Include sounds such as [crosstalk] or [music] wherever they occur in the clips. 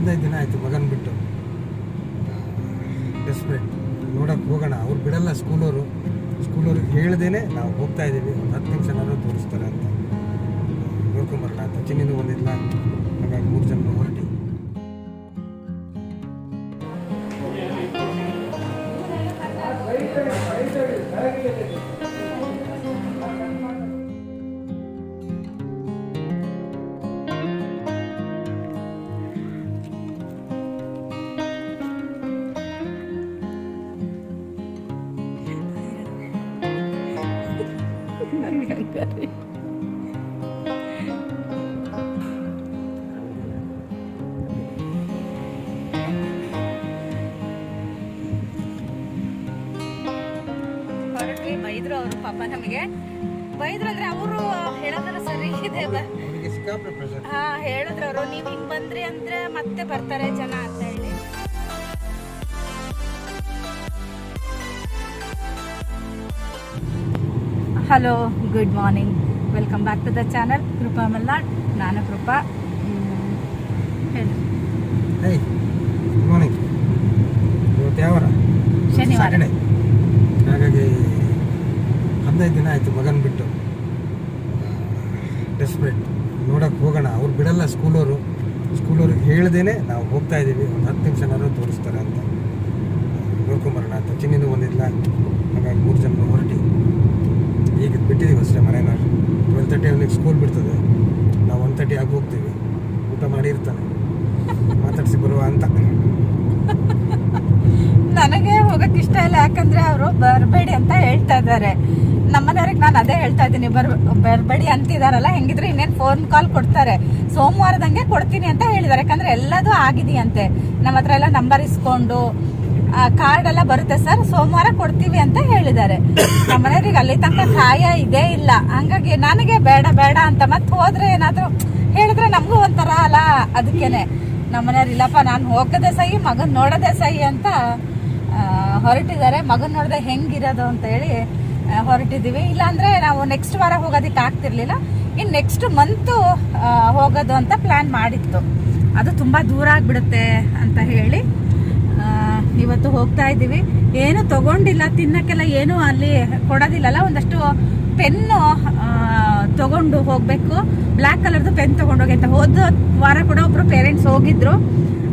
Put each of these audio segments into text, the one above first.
ಹದಿನೈದು ದಿನ ಆಯಿತು ಮಗನ ಬಿಟ್ಟು. ಡೆಸ್ಪ್ರೇಟ್ ನೋಡೋಕೆ ಹೋಗೋಣ. ಅವ್ರು ಬಿಡಲ್ಲ ಸ್ಕೂಲವರು. ಸ್ಕೂಲವ್ರಿಗೆ ಹೇಳ್ದೇನೆ ನಾವು ಹೋಗ್ತಾ ಇದ್ದೀವಿ ಒಂದು ಹತ್ತು ನಿಮಿಷನಾದ್ರು ತೋರಿಸ್ತಾರೆ ಅಂತ. ನೋಡ್ಕೊಂಬರೋಣ ಅಂತ. ಚಿನ್ನಿನೂ ಬಂದಿಲ್ಲ ಹಾಗಾಗಿ ಮೂರು ಜನ ಹೊರಟಿ. ಹೊರಟ್ವಿ ಬೈದ್ರು ಅವರು ಪಾಪ ನಮಗೆ. ಬೈದ್ರು ಅಂದ್ರೆ ಅವರು ಹೇಳೋದ್ರ ಸರಿ ಇದೆ ಹಾ ಹೇಳಿದ್ರು ಅವರು ನೀವ್ ಹಿಂಗ್ ಬಂದ್ರಿ ಅಂದ್ರೆ ಮತ್ತೆ ಬರ್ತಾರೆ ಜನ ಅಂತ ಹೇಳಿ. Hello good morning welcome back to the channel Krupa Malnad ನಾನು ಕೃಪಾ ಹೇಳಿ. ಗುಡ್ ಮಾರ್ನಿಂಗ್ ಇವತ್ತು ಯಾವಾರ? ಶನಿವಾರ. ಹದಿನೈದು ದಿನ ಆಯಿತು ಮಗನ ಬಿಟ್ಟು. ಡೆಸ್ಪ್ರೇಟ್ ನೋಡೋಕ್ಕೆ ಹೋಗೋಣ. ಅವ್ರು ಬಿಡಲ್ಲ ಸ್ಕೂಲವರು. ಸ್ಕೂಲವ್ರಿಗೆ ಹೇಳ್ದೇ ನಾವು ಹೋಗ್ತಾ ಇದ್ದೀವಿ ಒಂದು ಹತ್ತು ನಿಮಿಷನಾದ್ರು ತೋರಿಸ್ತಾರೆ ಅಂತ. ನೋಡ್ಕೊಂಬರೋಣ ಅಂತ. ಚಿನ್ನಿನ ಬಂದಿಲ್ಲ. ಹಾಗಾಗಿ ಮೂರು ಜನ ಹೊರಟಿ. ಈಗ ಬಿಟ್ಟಿದ್ದೀವಿ ಅಷ್ಟೇ ಮನೇನ ಟ್ವೆಲ್ ತರ್ಟಿ ಅವನಿಗೆ ಸ್ಕೂಲ್ ಬಿಡ್ತದೆ. ನಾವು ಒನ್ ತರ್ಟಿ ಆಗಿ ಹೋಗ್ತೀವಿ. ಊಟ ಮಾಡಿರ್ತಾನೆ ಮಾತಾಡಿಸಿ ಬರುವ ಅಂತ. ನನಗೆ ಹೋಗಕ್ಕೆ ಇಷ್ಟ ಇಲ್ಲ. ಯಾಕಂದ್ರೆ ಅವರು ಬರಬೇಡಿ ಅಂತ ಹೇಳ್ತಾ ಇದ್ದಾರೆ. ನಮ್ಮನೆಯವ್ರಿಗೆ ನಾನು ಅದೇ ಹೇಳ್ತಾ ಇದ್ದೀನಿ, ಬರ್, ಬರಬೇಡಿ ಅಂತಿದಾರಲ್ಲ, ಹೆಂಗಿದ್ರೆ ಇನ್ನೇನು ಫೋನ್ ಕಾಲ್ ಕೊಡ್ತಾರೆ. ಸೋಮವಾರದಂಗೆ ಕೊಡ್ತೀನಿ ಅಂತ ಹೇಳಿದ್ದಾರೆ ಯಾಕಂದ್ರೆ ಎಲ್ಲದೂ ಆಗಿದೆಯಂತೆ. ನಮ್ಮ ಹತ್ರ ಎಲ್ಲ ನಂಬರ್ ಇಸ್ಕೊಂಡು ಕಾರ್ಡ್ ಎಲ್ಲ ಬರುತ್ತೆ ಸರ್, ಸೋಮವಾರ ಕೊಡ್ತೀವಿ ಅಂತ ಹೇಳಿದ್ದಾರೆ. ನಮ್ಮನೆಯವ್ರಿಗೆ ಅಲ್ಲಿ ತನಕ ಕಾಯ ಇದೇ ಇಲ್ಲ. ಹಂಗಾಗಿ ನನಗೆ ಬೇಡ ಬೇಡ ಅಂತ ಮತ್ತೆ ಹೋದ್ರೆ ಏನಾದರೂ, ಹೇಳಿದ್ರೆ ನಮಗೂ ಒಂಥರ ಅಲ್ಲ ಅದಕ್ಕೇನೆ. ನಮ್ಮನೆಯವ್ರು ಇಲ್ಲಪ್ಪ, ನಾನು ಹೋಗದೆ ಸಹಿ, ಮಗನ್ ನೋಡದೆ ಸಹಿ ಅಂತ ಹೊರಟಿದ್ದಾರೆ. ಮಗನ್ ನೋಡದೆ ಹೆಂಗಿರೋದು ಅಂತ ಹೇಳಿ ಹೊರಟಿದ್ದೀವಿ. ಇಲ್ಲಾಂದ್ರೆ ನಾವು ನೆಕ್ಸ್ಟ್ ವಾರ ಹೋಗೋದಕ್ಕೆ ಆಗ್ತಿರ್ಲಿಲ್ಲ. ಇನ್ನು ನೆಕ್ಸ್ಟ್ ಮಂತು ಹೋಗೋದು ಅಂತ ಪ್ಲಾನ್ ಮಾಡಿತ್ತು. ಅದು ತುಂಬಾ ದೂರ ಆಗ್ಬಿಡುತ್ತೆ ಅಂತ ಹೇಳಿ ಇವತ್ತು ಹೋಗ್ತಾ ಇದ್ದೀವಿ. ಏನು ತಗೊಂಡಿಲ್ಲ, ತಿನ್ನಕ್ಕೆಲ್ಲ ಏನು ಅಲ್ಲಿ ಕೊಡೋದಿಲ್ಲಲ್ಲ, ಒಂದಷ್ಟು ಪೆನ್ನು ತಗೊಂಡು ಹೋಗ್ಬೇಕು. ಬ್ಲ್ಯಾಕ್ ಕಲರ್ದು ಪೆನ್ ತಗೊಂಡೋಗಿ ಅಂತ ಹೋದ ವಾರ ಕೂಡ ಒಬ್ರು ಪೇರೆಂಟ್ಸ್ ಹೋಗಿದ್ರು.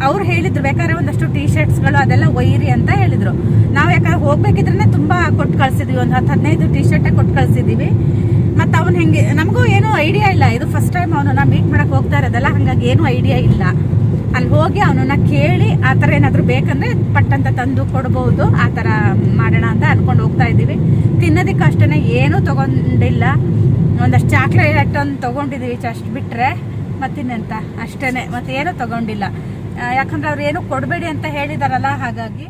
ಅವ್ರು ಹೇಳಿದ್ರು ಬೇಕಾದ್ರೆ ಒಂದಷ್ಟು ಟೀ ಶರ್ಟ್ಸ್ಗಳು ಅದೆಲ್ಲ ಒಯ್ಯಿರಿ ಅಂತ ಹೇಳಿದ್ರು. ನಾವು ಯಾಕಂದ್ರೆ ಹೋಗ್ಬೇಕಿದ್ರೆ ತುಂಬಾ ಕೊಟ್ಟು ಕಳ್ಸಿದ್ವಿ ಒಂದು ಹತ್ತು ಹದಿನೈದು ಟೀ ಶರ್ಟೇ ಕೊಟ್ಟು ಕಳ್ಸಿದೀವಿ. ಮತ್ತು ಅವನು ಹೆಂಗೆ ನಮಗೂ ಏನೂ ಐಡಿಯಾ ಇಲ್ಲ ಇದು ಫಸ್ಟ್ ಟೈಮ್ ಅವನನ್ನ ಮೀಟ್ ಮಾಡಕ್ ಹೋಗ್ತಾ ಇರೋದಲ್ಲ ಹಾಗಾಗಿ ಏನೂ ಐಡಿಯಾ ಇಲ್ಲ. ಅಲ್ಲಿ ಹೋಗಿ ಅವನನ್ನ ಕೇಳಿ ಆ ಥರ ಏನಾದರೂ ಬೇಕಂದ್ರೆ ಪಟ್ಟಂತ ತಂದು ಕೊಡ್ಬೋದು ಆ ಥರ ಮಾಡೋಣ ಅಂತ ಅನ್ಕೊಂಡು ಹೋಗ್ತಾ ಇದ್ದೀವಿ. ತಿನ್ನೋದಕ್ಕೆ ಅಷ್ಟೇ ಏನೂ ತಗೊಂಡಿಲ್ಲ. ಒಂದಷ್ಟು ಚಾಕ್ಲೇಟ್ ಒಂದು ತಗೊಂಡಿದ್ದೀವಿ ಅಷ್ಟು ಬಿಟ್ಟರೆ ಮತ್ತಿನ್ನೆಂತ? ಅಷ್ಟೇ ಮತ್ತೆ ತಗೊಂಡಿಲ್ಲ. ಆ, ಯಾಕಂದ್ರೆ ಅವ್ರು ಏನು ಕೊಡಬೇಡಿ ಅಂತ ಹೇಳಿದಾರಲ್ಲ ಹಾಗಾಗಿ.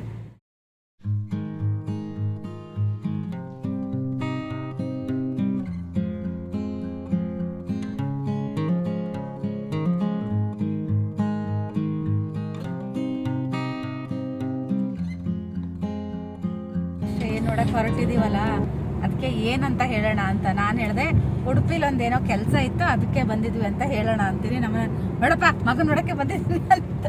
ನೋಡಕ್ ಹೊರಟಿದೀವಲ್ಲ? ಅದಕ್ಕೆ ಏನಂತ ಹೇಳೋಣ ಅಂತ ನಾನು ಹೇಳಿದೆ ಉಡುಪಿಲಿ ಒಂದೇನೋ ಕೆಲಸ ಇತ್ತು ಅದಕ್ಕೆ ಬಂದಿದ್ವಿ ಅಂತ ಹೇಳೋಣ ಅಂತೀನಿ. ನಮ್ಮ ನೋಡಪ್ಪ ಮಗನ ನೋಡಕ್ಕೆ ಬಂದಿದ್ದೀನಿ ಅಂತ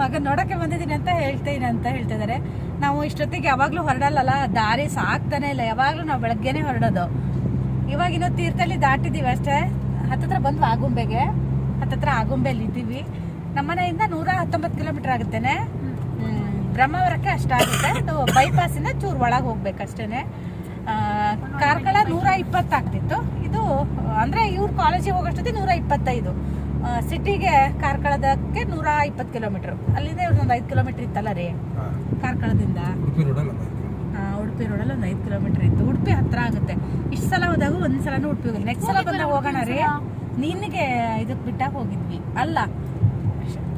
ಮಗನ ನೋಡಕ್ಕೆ ಬಂದಿದ್ದೀನಿ ಅಂತ ಹೇಳ್ತೀನಿ ಅಂತ ಹೇಳ್ತಿದ್ದಾರೆ ನಾವು ಇಷ್ಟೊತ್ತಿಗೆ ಯಾವಾಗಲೂ ಹೊರಡಲ್ಲಲ್ಲ ದಾರಿ ಸಾಕ್ತಾನೆ ಇಲ್ಲ ಯಾವಾಗಲೂ ನಾವು ಬೆಳಗ್ಗೆನೇ ಹೊರಡೋದು. ಇವಾಗ ಇನ್ನೂ ತೀರ್ಥಹಳ್ಳಿ ದಾಟಿದ್ದೀವಿ ಅಷ್ಟೇ. ಹತ್ತತ್ರ ಬಂದು ಆಗುಂಬೆಗೆ. ಹತ್ತತ್ರ ಆಗುಂಬೆಯಲ್ಲಿ ಇದ್ದೀವಿ. ನಮ್ಮನೆಯಿಂದ ನೂರ ಹತ್ತೊಂಬತ್ತು ಕಿಲೋಮೀಟರ್ ಆಗುತ್ತೇನೆ. ಹ್ಮ್, ಬ್ರಹ್ಮಾವರಕ್ಕೆ ಅಷ್ಟಾಗುತ್ತೆ ಬೈಪಾಸಿಂದ ಚೂರು ಒಳಗೆ ಹೋಗ್ಬೇಕಷ್ಟೇನೆ ಆ, ಕಾರ್ಕಳ ನೂರ ಇಪ್ಪತ್ತಾಗ್ತಿತ್ತು. ಇದು ಅಂದ್ರೆ ಇವ್ರ ಕಾಲೇಜಿಗೆ ಹೋಗೋಷ್ಟೊತ್ತಿಗೆ ನೂರ ಇಪ್ಪತ್ತೈದು. ಸಿಟಿಗೆ ಕಾರ್ಕಳದಕ್ಕೆ ನೂರ ಇಪ್ಪತ್ತು ಕಿಲೋಮೀಟರ್ ಅಲ್ಲಿಂದ ಇವ್ರದ್ದು ಒಂದು ಐದು ಕಿಲೋಮೀಟರ್ ಇತ್ತಲ್ಲ ರೀ? ಕಾರ್ಕಳದಿಂದ. ಉಡುಪಿ ರೋಡಲ್ಲ ಆ, ಉಡುಪಿ ರೋಡಲ್ಲಿ ಒಂದು ಐದು ಕಿಲೋಮೀಟರ್ ಇತ್ತು. ಉಡುಪಿ ಹತ್ರ ಆಗುತ್ತೆ. ಇಷ್ಟು ಸಲ ಹೋದಾಗ ಒಂದು ಸಲನೂ ಉಡುಪಿ ಹೋಗಿಲ್ಲ. ನೆಕ್ಸ್ಟ್ ಸಲ ಬಂದಾಗ ಹೋಗೋಣ ರೀ? ನಿನ್ಗೆ ಇದಕ್ಕೆ ಬಿಟ್ಟಾಗ ಹೋಗಿದ್ವಿ. ಅಲ್ಲ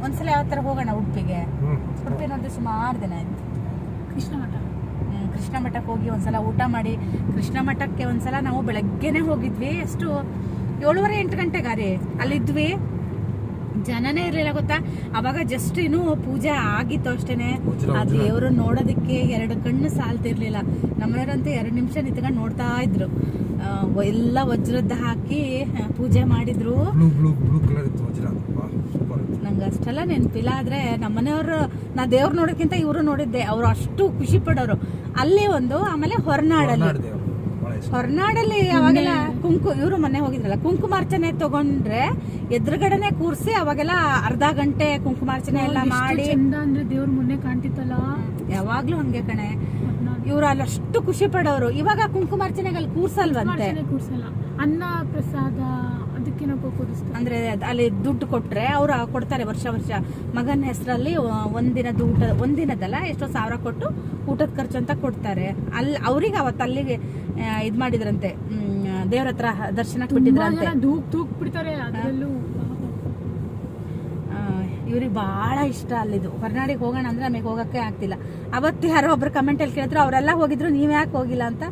ಒಂದ್ಸಲ ಯಾವ ಥರ ಹೋಗೋಣ ಉಡುಪಿಗೆ? ಉಡುಪಿ ನೋಡಿದ್ರೆ ಸುಮಾರು ದಿನ ಆಯ್ತು. ಕೃಷ್ಣ ಮಠ ಹ್ಮ್, ಕೃಷ್ಣ ಮಠಕ್ಕೆ ಹೋಗಿ ಒಂದ್ಸಲ ಊಟ ಮಾಡಿ ಕೃಷ್ಣ ಮಠಕ್ಕೆ ಒಂದ್ಸಲ ನಾವು ಬೆಳಗ್ಗೆನೆ ಹೋಗಿದ್ವಿ. ಎಷ್ಟು ಏಳುವರೆ ಎಂಟು ಗಂಟೆಗೆ ರೀ ಅಲ್ಲಿದ್ವಿ. ಜನನೇ ಇರಲಿಲ್ಲ ಗೊತ್ತಾ? ಅವಾಗ ಜಸ್ಟ್ ಇನ್ನು ಪೂಜೆ ಆಗಿತ್ತು ಅಷ್ಟೇನೆ. ಆ. ದೇವರು ನೋಡೋದಕ್ಕೆ ಎರಡು ಕಣ್ಣು ಸಾಲ್ತಿರ್ಲಿಲ್ಲ. ನಮ್ಮನೆಯವರಂತೂ ಎರಡು ನಿಮಿಷ ನಿಂತ್ಕೊಂಡು ನೋಡ್ತಾ ಇದ್ರು. ಎಲ್ಲ ವಜ್ರದ್ದು ಹಾಕಿ ಪೂಜೆ ಮಾಡಿದ್ರು. ಅಷ್ಟೆಲ್ಲ ನೆನಪಿಲ್ಲ ಆದರೆ ನಮ್ಮನೆಯವರು ನಾ ದೇವ್ರು ನೋಡೋಕ್ಕಿಂತ ಇವರು ನೋಡಿದ್ದೆ ಅವರು ಅಷ್ಟು ಖುಷಿ ಪಡೋರು. ಅಲ್ಲಿ ಒಂದು ಆಮೇಲೆ ಹೊರನಾಡಲ್ಲಿ. ಹೊರನಾಡಲ್ಲಿ ಅವಾಗೆಲ್ಲ ಕುಂಕು ಇವರು ಮೊನ್ನೆ ಹೋಗಿದ್ರಲ್ಲ ಕುಂಕುಮಾರ್ಚನೆ ತಗೊಂಡ್ರೆ ಎದುರುಗಡೆನೆ ಕೂರ್ಸಿ ಅವಾಗೆಲ್ಲ ಅರ್ಧ ಗಂಟೆ ಕುಂಕುಮಾರ್ಚನೆ ಎಲ್ಲ ಮಾಡಿ. ಅಂದ್ರೆ ದೇವ್ರ ಮುನ್ನೆ ಕಾಣ್ತಿತ್ತಲ್ಲ? ಯಾವಾಗ್ಲೂ ಹಂಗೆ ಕಣೆ. ಇವ್ರು ಅಲ್ಲಿ ಅಷ್ಟು ಖುಷಿ ಪಡೋರು. ಇವಾಗ ಕುಂಕುಮಾರ್ಚನೆಗೆ ಅಲ್ಲಿ ಕೂರ್ಸಲ್ವಂತೆ ಕೂರ್ಸಲ್ಲ. ಅನ್ನ ಪ್ರಸಾದ ಅಂದ್ರೆ ಅದ್- ಅಲ್ಲಿ ದುಡ್ಡು ಕೊಟ್ರೆ ಅವ್ರು ಕೊಡ್ತಾರೆ ವರ್ಷ ವರ್ಷ. ಮಗನ ಹೆಸರಲ್ಲಿ ಒಂದಿನದ ಊಟ ಒಂದಿನದಲ್ಲ ಎಷ್ಟೋ ಸಾವಿರ ಕೊಟ್ಟು ಊಟದ ಖರ್ಚು ಅಂತ ಕೊಡ್ತಾರೆ. ಅಲ್ಲಿ ಅವ್ರಿಗೆ ಅವತ್ ಅಲ್ಲಿಗೆ ಇದ್ ಮಾಡಿದ್ರಂತೆ ದೇವ್ರ ಹತ್ರ ದರ್ಶನಕ್ಕೆ ಕೊಟ್ಟಿದ್ರಂತೆ. ಬಿಟ್ಟಿದ್ರಂತೆ ಇವ್ರಿಗೆ ಬಹಳ ಇಷ್ಟ ಅಲ್ಲಿದು. ಹೊರನಾಡಿಗೆ ಹೋಗೋಣ ಅಂದ್ರೆ ನಮಗೆ ಹೋಗಕ್ಕೆ ಆಗ್ತಿಲ್ಲ. ಅವತ್ತು ಯಾರೋ ಒಬ್ರು ಕಮೆಂಟಲ್ಲಿ ಕೇಳಿದ್ರು ಅವರೆಲ್ಲ ಹೋಗಿದ್ರು ನೀವ್ ಯಾಕೆ ಹೋಗಿಲ್ಲ ಅಂತ.